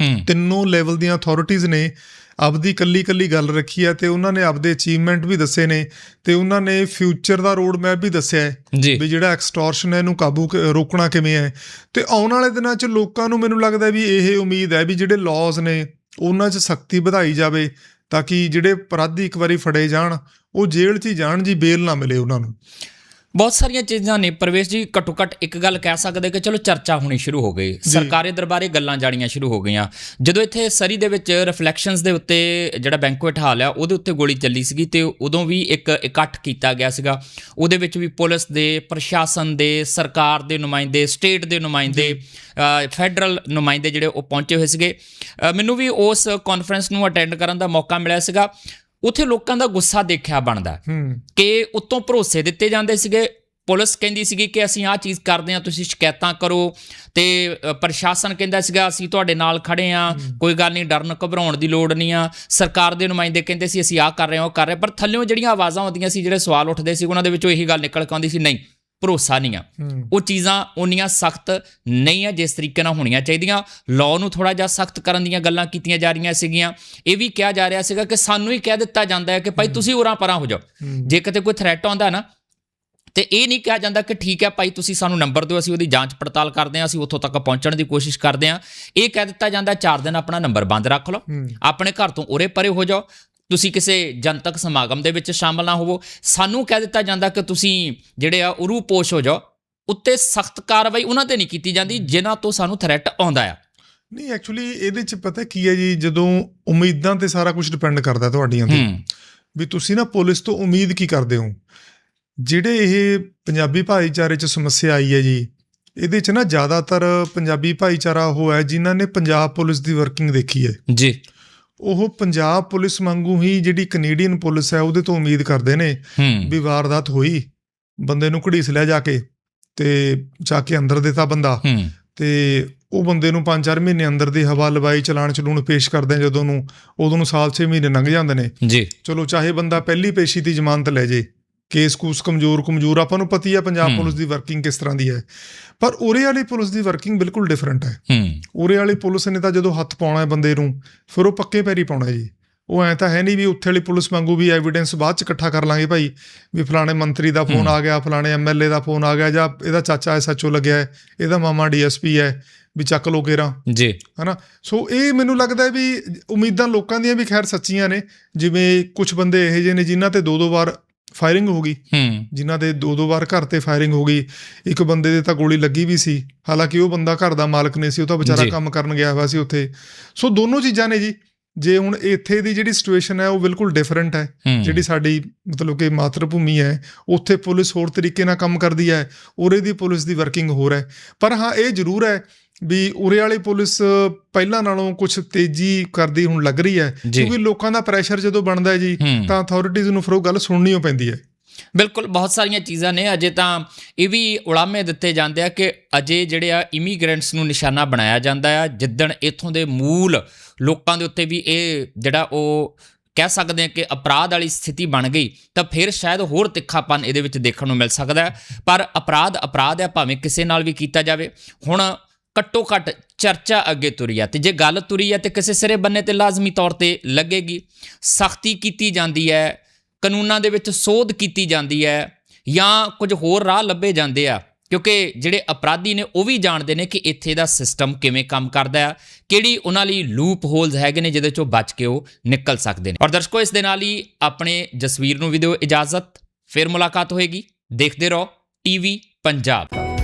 ਹੂੰ। ਤਿੰਨੋਂ ਲੈਵਲ ਦੀਆਂ ਅਥਾਰਟੀਆਂ ਨੇ ਆਪਦੀ ਕੱਲੀ ਕੱਲੀ ਗੱਲ ਰੱਖੀ ਹੈ ਤੇ ਉਹਨਾਂ ਨੇ ਆਪਦੇ ਅਚੀਵਮੈਂਟ ਵੀ ਦੱਸੇ ਨੇ ਤੇ ਉਹਨਾਂ ਨੇ ਫਿਊਚਰ ਦਾ ਰੋਡ ਮੈਪ ਵੀ ਦੱਸਿਆ ਹੈ ਵੀ ਜਿਹੜਾ ਐਕਸਟੋਰਸ਼ਨ ਹੈ ਇਹਨੂੰ ਕਾਬੂ ਰੋਕਣਾ ਕਿਵੇਂ ਹੈ ਤੇ ਆਉਣ ਵਾਲੇ ਦਿਨਾਂ 'ਚ ਲੋਕਾਂ ਨੂੰ ਮੈਨੂੰ ਲੱਗਦਾ ਵੀ ਇਹ ਉਮੀਦ ਹੈ ਵੀ ਜਿਹੜੇ ਲਾਜ਼ ਨੇ ਉਹਨਾਂ 'ਚ ਸਖਤੀ ਵਧਾਈ ਜਾਵੇ ਤਾਂ ਕਿ ਜਿਹੜੇ ਅਪਰਾਧੀ ਇੱਕ ਵਾਰੀ ਫੜੇ ਜਾਣ ਉਹ ਜੇਲ੍ਹ 'ਚ ਹੀ ਜਾਣ ਜੀ ਬੇਲ ਨਾ ਮਿਲੇ ਉਹਨਾਂ ਨੂੰ। ਬਹੁਤ ਸਾਰੀਆਂ ਚੀਜ਼ਾਂ ਨੇ ਪ੍ਰਵੇਸ਼ ਜੀ ਘੱਟੋ ਘੱਟ ਇੱਕ ਗੱਲ ਕਹਿ ਸਕਦੇ ਕਿ ਚਲੋ ਚਰਚਾ ਹੋਣੀ ਸ਼ੁਰੂ ਹੋ ਗਈ। ਸਰਕਾਰੀ ਦਰਬਾਰੇ ਗੱਲਾਂ ਜਾਣੀਆਂ ਸ਼ੁਰੂ ਹੋ ਗਈਆਂ। ਜਦੋਂ ਇੱਥੇ ਸਰੀ ਦੇ ਵਿੱਚ ਰਿਫਲੈਕਸ਼ਨਸ ਦੇ ਉੱਤੇ ਜਿਹੜਾ ਬੈਂਕੁਏਟ ਹਾਲ ਆ ਉਹਦੇ ਉੱਤੇ ਗੋਲੀ ਚੱਲੀ ਸੀਗੀ ਤੇ ਉਦੋਂ ਵੀ ਇੱਕ ਇਕੱਠ ਕੀਤਾ ਗਿਆ ਸੀਗਾ। ਉਹਦੇ ਵਿੱਚ ਵੀ ਪੁਲਿਸ ਦੇ ਪ੍ਰਸ਼ਾਸਨ ਦੇ ਸਰਕਾਰ ਦੇ ਨੁਮਾਇੰਦੇ ਸਟੇਟ ਦੇ ਨੁਮਾਇੰਦੇ ਫੈਡਰਲ ਨੁਮਾਇੰਦੇ ਜਿਹੜੇ ਉਹ ਪਹੁੰਚੇ ਹੋਏ ਸੀਗੇ। ਮੈਨੂੰ ਵੀ ਉਸ ਕਾਨਫਰੰਸ ਨੂੰ ਅਟੈਂਡ ਕਰਨ ਦਾ ਮੌਕਾ ਮਿਲਿਆ ਸੀਗਾ। ਉੱਥੇ ਲੋਕਾਂ ਦਾ ਗੁੱਸਾ ਦੇਖਿਆ ਬਣਦਾ ਕਿ ਉੱਤੋਂ ਭਰੋਸੇ ਦਿੱਤੇ ਜਾਂਦੇ ਸੀਗੇ। ਪੁਲਿਸ ਕਹਿੰਦੀ ਸੀਗੀ ਕਿ ਅਸੀਂ ਆਹ ਚੀਜ਼ ਕਰਦੇ ਹਾਂ ਤੁਸੀਂ ਸ਼ਿਕਾਇਤਾਂ ਕਰੋ ਤੇ ਪ੍ਰਸ਼ਾਸਨ ਕਹਿੰਦਾ ਸੀਗਾ ਅਸੀਂ ਤੁਹਾਡੇ ਨਾਲ ਖੜੇ ਆ ਕੋਈ ਗੱਲ ਨਹੀਂ ਡਰਨ ਘਬਰਾਉਣ ਦੀ ਲੋੜ ਨਹੀਂ ਆ। ਸਰਕਾਰ ਦੇ ਨੁਮਾਇੰਦੇ ਕਹਿੰਦੇ ਸੀ ਅਸੀਂ ਆਹ ਕਰ ਰਹੇ ਹਾਂ ਉਹ ਕਰ ਰਹੇ। ਪਰ ਥੱਲਿਓਂ ਜਿਹੜੀਆਂ ਆਵਾਜ਼ਾਂ ਆਉਂਦੀਆਂ ਸੀ ਜਿਹੜੇ ਸਵਾਲ ਉੱਠਦੇ ਸੀ ਉਹਨਾਂ ਦੇ ਵਿੱਚੋਂ ਇਹੀ ਗੱਲ ਨਿਕਲ ਕੇ ਆਉਂਦੀ ਸੀ ਨਹੀਂ। ਭਰੋਸਾ ਨਹੀਂ ਆ। ਉਹ ਚੀਜ਼ਾਂ ਉਨੀਆਂ ਸਖਤ ਨਹੀਂ ਆ ਜਿਸ ਤਰੀਕੇ ਨਾਲ ਹੋਣੀਆਂ ਚਾਹੀਦੀਆਂ। ਲਾਅ ਨੂੰ ਥੋੜਾ ਜਿਹਾ ਸਖਤ ਕਰਨ ਦੀਆਂ ਗੱਲਾਂ ਕੀਤੀਆਂ ਜਾ ਰਹੀਆਂ ਸੀਗੀਆਂ। ਇਹ ਵੀ ਕਿਹਾ ਜਾ ਰਿਹਾ ਸੀਗਾ ਕਿ ਸਾਨੂੰ ਹੀ ਕਹਿ ਦਿੱਤਾ ਜਾਂਦਾ ਹੈ ਕਿ ਭਾਈ ਤੁਸੀਂ ਉਰਾਂ ਪਰਾਂ ਹੋ ਜਾਓ। ਜੇ ਕਿਤੇ ਕੋਈ ਥ੍ਰੈਟ ਆਉਂਦਾ ਨਾ ਤੇ ਇਹ ਨਹੀਂ ਕਿਹਾ ਜਾਂਦਾ ਕਿ ਠੀਕ ਹੈ ਭਾਈ ਤੁਸੀਂ ਸਾਨੂੰ ਨੰਬਰ ਦਿਓ ਅਸੀਂ ਉਹਦੀ ਜਾਂਚ ਪੜਤਾਲ ਕਰਦੇ ਹਾਂ ਅਸੀਂ ਉੱਥੋਂ ਤੱਕ ਪਹੁੰਚਣ ਦੀ ਕੋਸ਼ਿਸ਼ ਕਰਦੇ ਹਾਂ। ਇਹ ਕਹਿ ਦਿੱਤਾ ਜਾਂਦਾ ਚਾਰ ਦਿਨ ਆਪਣਾ ਨੰਬਰ ਬੰਦ ਰੱਖ ਲਓ। ਆਪਣੇ ਘਰ ਤੋਂ ਉਰੇ ਪਰੇ ਹੋ ਜਾਓ। ਤੁਸੀਂ ਕਿਸੇ ਜਨਤਕ ਸਮਾਗਮ ਦੇ ਵਿੱਚ ਸ਼ਾਮਲ ਨਾ ਹੋਵੋ। ਸਾਨੂੰ ਕਹਿ ਦਿੱਤਾ ਜਾਂਦਾ ਕਿ ਤੁਸੀਂ ਜਿਹੜੇ ਆ ਉਰੂ ਪੋਸ਼ ਹੋ ਜਾਓ। ਉੱਤੇ ਸਖਤ ਕਾਰਵਾਈ ਉਹਨਾਂ ਤੇ ਨਹੀਂ ਕੀਤੀ ਜਾਂਦੀ ਜਿਨ੍ਹਾਂ ਤੋਂ ਸਾਨੂੰ ਥ੍ਰੈਟ ਆਉਂਦਾ ਆ। ਨਹੀਂ ਐਕਚੁਅਲੀ ਇਹਦੇ 'ਚ ਪਤਾ ਕੀ ਹੈ ਜੀ ਜਦੋਂ ਉਮੀਦਾਂ ਤੇ ਸਾਰਾ ਕੁਝ ਡਿਪੈਂਡ ਕਰਦਾ ਤੁਹਾਡੀਆਂ ਤੇ। ਵੀ ਤੁਸੀਂ ਨਾ ਪੁਲਿਸ ਤੋਂ ਉਮੀਦ ਕੀ ਕਰਦੇ ਹੋ? ਜਿਹੜੇ ਇਹ ਪੰਜਾਬੀ ਭਾਈਚਾਰੇ 'ਚ ਸਮੱਸਿਆ ਆਈ ਹੈ ਜੀ ਇਹਦੇ 'ਚ ਨਾ ਜ਼ਿਆਦਾਤਰ ਪੰਜਾਬੀ ਭਾਈਚਾਰਾ ਉਹ ਹੈ ਜਿਨ੍ਹਾਂ ਨੇ ਪੰਜਾਬ ਪੁਲਿਸ ਦੀ ਵਰਕਿੰਗ ਦੇਖੀ ਹੈ। ਜੀ। ਉਹ ਪੰਜਾਬ ਪੁਲਿਸ ਵਾਂਗੂ ਹੀ ਜਿਹੜੀ ਕੈਨੇਡੀਅਨ ਪੁਲਿਸ ਹੈ ਉਹਦੇ ਤੋਂ ਉਮੀਦ ਕਰਦੇ ਨੇ ਵੀ ਵਾਰਦਾਤ ਹੋਈ। ਬੰਦੇ ਨੂੰ ਘੜੀਸ ਲਿਆ ਜਾ ਕੇ ਤੇ ਜਾ ਕੇ ਅੰਦਰ ਦਿੱਤਾ ਬੰਦਾ। ਤੇ ਉਹ ਬੰਦੇ ਨੂੰ 5-4 ਮਹੀਨੇ ਅੰਦਰ ਦੀ ਹਵਾ ਲਵਾਈ ਚਲਾਣ ਚਲੂਣ ਪੇਸ਼ ਕਰਦੇ ਜਦੋਂ ਨੂੰ ਉਦੋਂ ਨੂੰ ਸਾਲ 6 ਮਹੀਨੇ ਲੰਘ ਜਾਂਦੇ ਨੇ। ਜੀ। ਚਲੋ ਚਾਹੇ ਬੰਦਾ ਪਹਿਲੀ ਪੇਸ਼ੀ ਦੀ ਜ਼ਮਾਨਤ ਲੈ ਜੇ ਕੇਸ ਕੂਸ ਕਮਜ਼ੋਰ ਕਮਜ਼ੋਰ ਆਪਾਂ ਨੂੰ ਪਤੀ ਹੈ ਪੰਜਾਬ। ਪੁਲਿਸ ਦੀ ਵਰਕਿੰਗ ਕਿਸ ਤਰ੍ਹਾਂ ਦੀ ਹੈ? ਪਰ ਉਰੇ ਵਾਲੀ ਪੁਲਿਸ ਦੀ ਵਰਕਿੰਗ ਬਿਲਕੁਲ ਡਿਫਰੈਂਟ ਹੈ। ਹੂੰ। ਉਰੇ ਵਾਲੀ ਪੁਲਿਸ ਨੇ ਤਾਂ ਜਦੋਂ ਹੱਥ ਪਾਉਣਾ ਹੈ ਬੰਦੇ ਨੂੰ ਫਿਰ ਉਹ ਪੱਕੇ ਪੈਰੀ ਪਾਉਣਾ ਜੀ। ਉਹ ਐ ਤਾਂ ਹੈ ਨਹੀਂ ਵੀ ਉੱਥੇ ਵਾਲੀ ਪੁਲਿਸ ਵਾਂਗੂ ਵੀ ਐਵੀਡੈਂਸ ਬਾਅਦ ਚ ਇਕੱਠਾ ਕਰ ਲਾਂਗੇ ਭਾਈ ਵੀ ਫਲਾਣੇ ਮੰਤਰੀ ਦਾ ਫੋਨ। ਆ ਗਿਆ ਫਲਾਣੇ ਐਮਐਲਏ ਦਾ ਫੋਨ ਆ ਗਿਆ ਜਾਂ ਇਹਦਾ ਚਾਚਾ ਐਸਐਚਓ ਲੱਗਿਆ ਹੈ ਇਹਦਾ ਮਾਮਾ ਡੀਐਸਪੀ ਹੈ ਵੀ ਚੱਕ ਲੋ ਕੇਰਾਂ ਜੀ। ਹਨਾ? ਸੋ ਇਹ ਮੈਨੂੰ ਲੱਗਦਾ ਵੀ ਉਮੀਦਾਂ ਲੋਕਾਂ ਦੀਆਂ ਵੀ ਖੈਰ ਸੱਚੀਆਂ ਨੇ ਜਿਵੇਂ ਕੁਝ ਬੰਦੇ ਇਹੋ ਜਿਹੇ ਨੇ ਜਿਨ੍ਹਾਂ ਤੇ ਦੋ ਦੋ ਵਾਰ ਫਾਇਰਿੰਗ ਹੋ ਗਈ। ਹੂੰ। ਜਿਨ੍ਹਾਂ ਦੇ ਦੋ ਦੋ ਵਾਰ ਘਰ ਤੇ ਫਾਇਰਿੰਗ ਹੋ ਗਈ। ਇੱਕ ਬੰਦੇ ਦੇ ਤਾਂ ਗੋਲੀ ਲੱਗੀ ਵੀ ਸੀ। ਹਾਲਾਂਕਿ ਉਹ ਬੰਦਾ ਘਰ ਦਾ ਮਾਲਕ ਨਹੀਂ ਸੀ ਉਹ ਤਾਂ ਵਿਚਾਰਾ। ਕੰਮ ਕਰਨ ਗਿਆ ਹੋਇਆ ਸੀ ਉੱਥੇ। ਸੋ ਦੋਨੋਂ ਚੀਜ਼ਾਂ ਨੇ ਜੀ। ਜੇ ਹੁਣ ਇੱਥੇ ਦੀ ਜਿਹੜੀ ਸਿਚੁਏਸ਼ਨ ਹੈ ਉਹ ਬਿਲਕੁਲ ਡਿਫਰੈਂਟ ਹੈ। ਹੂੰ। ਜਿਹੜੀ ਸਾਡੀ ਮਤਲਬ ਕਿ ਮਾਤਰ ਭੂਮੀ ਹੈ ਉੱਥੇ ਪੁਲਿਸ ਹੋਰ ਤਰੀਕੇ ਨਾਲ ਕੰਮ ਕਰਦੀ ਹੈ। ਉਰੇ ਦੀ ਪੁਲਿਸ ਦੀ ਵਰਕਿੰਗ ਹੋਰ ਹੈ। ਪਰ ਹਾਂ ਇਹ ਜ਼ਰੂਰ ਹੈ ਵੀ ਉਰੇ ਵਾਲੀ ਪੁਲਿਸ ਪਹਿਲਾਂ ਨਾਲੋਂ ਕੁਝ ਤੇਜ਼ੀ ਕਰਦੀ ਹੁਣ ਲੱਗ ਰਹੀ ਹੈ। ਕਿਉਂਕਿ ਲੋਕਾਂ ਦਾ ਪ੍ਰੈਸ਼ਰ ਜਦੋਂ ਬਣਦਾ ਹੈ ਜੀ ਹੂੰ। ਤਾਂ ਅਥਾਰਟੀਜ਼ ਨੂੰ ਫਿਰ ਉਹ ਗੱਲ ਸੁਣਨੀ ਪੈਂਦੀ ਹੈ। ਬਿਲਕੁਲ ਬਹੁਤ ਸਾਰੀਆਂ ਚੀਜ਼ਾਂ ਨੇ ਅਜੇ ਤਾਂ ਇਹ ਵੀ ਉਲਾਮੇ ਦਿੱਤੇ ਜਾਂਦੇ ਆ ਕਿ ਅਜੇ ਜਿਹੜੇ ਆ ਇਮੀਗ੍ਰੈਂਟਸ ਨੂੰ ਨਿਸ਼ਾਨਾ ਬਣਾਇਆ ਜਾਂਦਾ ਆ ਜਿੱਦਣ ਇਥੋਂ ਦੇ ਮੂਲ ਲੋਕਾਂ ਦੇ ਉੱਤੇ ਵੀ ਇਹ ਜਿਹੜਾ ਉਹ ਕਹਿ ਸਕਦੇ ਆ ਕਿ ਅਪਰਾਧ ਵਾਲੀ ਸਥਿਤੀ ਬਣ ਗਈ ਤਾਂ ਫਿਰ ਸ਼ਾਇਦ ਹੋਰ ਤਿੱਖਾਪਨ ਇਹਦੇ ਵਿੱਚ ਦੇਖਣ ਨੂੰ ਮਿਲ ਸਕਦਾ ਹੈ। ਪਰ ਅਪਰਾਧ ਅਪਰਾਧ ਹੈ ਭਾਵੇਂ ਕਿਸੇ ਨਾਲ ਵੀ ਕੀਤਾ ਜਾਵੇ। ਹੁਣ ਘੱਟੋ ਘੱਟ ਚਰਚਾ ਅੱਗੇ ਤੁਰੀ ਆ ਤੇ ਜੇ ਗੱਲ ਤੁਰੀ ਆ ਤੇ ਕਿਸੇ ਸਿਰੇ ਬੰਨੇ ਤੇ ਲਾਜ਼ਮੀ ਤੌਰ ਤੇ ਲੱਗੇਗੀ। ਸਖਤੀ ਕੀਤੀ ਜਾਂਦੀ ਹੈ, ਕਾਨੂੰਨਾਂ ਦੇ ਵਿੱਚ ਸੋਧ ਕੀਤੀ ਜਾਂਦੀ ਹੈ ਜਾਂ ਕੁਝ ਹੋਰ ਰਾਹ ਲੱਭੇ ਜਾਂਦੇ ਆ, ਕਿਉਂਕਿ ਜਿਹੜੇ ਅਪਰਾਧੀ ਨੇ ਉਹ ਵੀ ਜਾਣਦੇ ਨੇ ਕਿ ਇੱਥੇ ਦਾ ਸਿਸਟਮ ਕਿਵੇਂ ਕੰਮ ਕਰਦਾ ਆ ਕਿਹੜੀ ਉਹਨਾਂ ਲਈ ਲੂਪ ਹੋਲਸ ਹੈਗੇ ਨੇ ਜਿਹਦੇ ਚੋਂ ਬਚ ਕੇ ਉਹ ਨਿਕਲ ਸਕਦੇ ਨੇ। ਔਰ ਦਰਸ਼ਕੋ, ਇਸ ਦੇ ਨਾਲ ਹੀ ਆਪਣੇ ਜਸਵੀਰ ਨੂੰ ਵੀ ਦਿਓ ਇਜਾਜ਼ਤ। ਫਿਰ ਮੁਲਾਕਾਤ ਹੋਏਗੀ। ਦੇਖਦੇ ਰਹੋ, ਟੀਵੀ ਪੰਜਾਬ।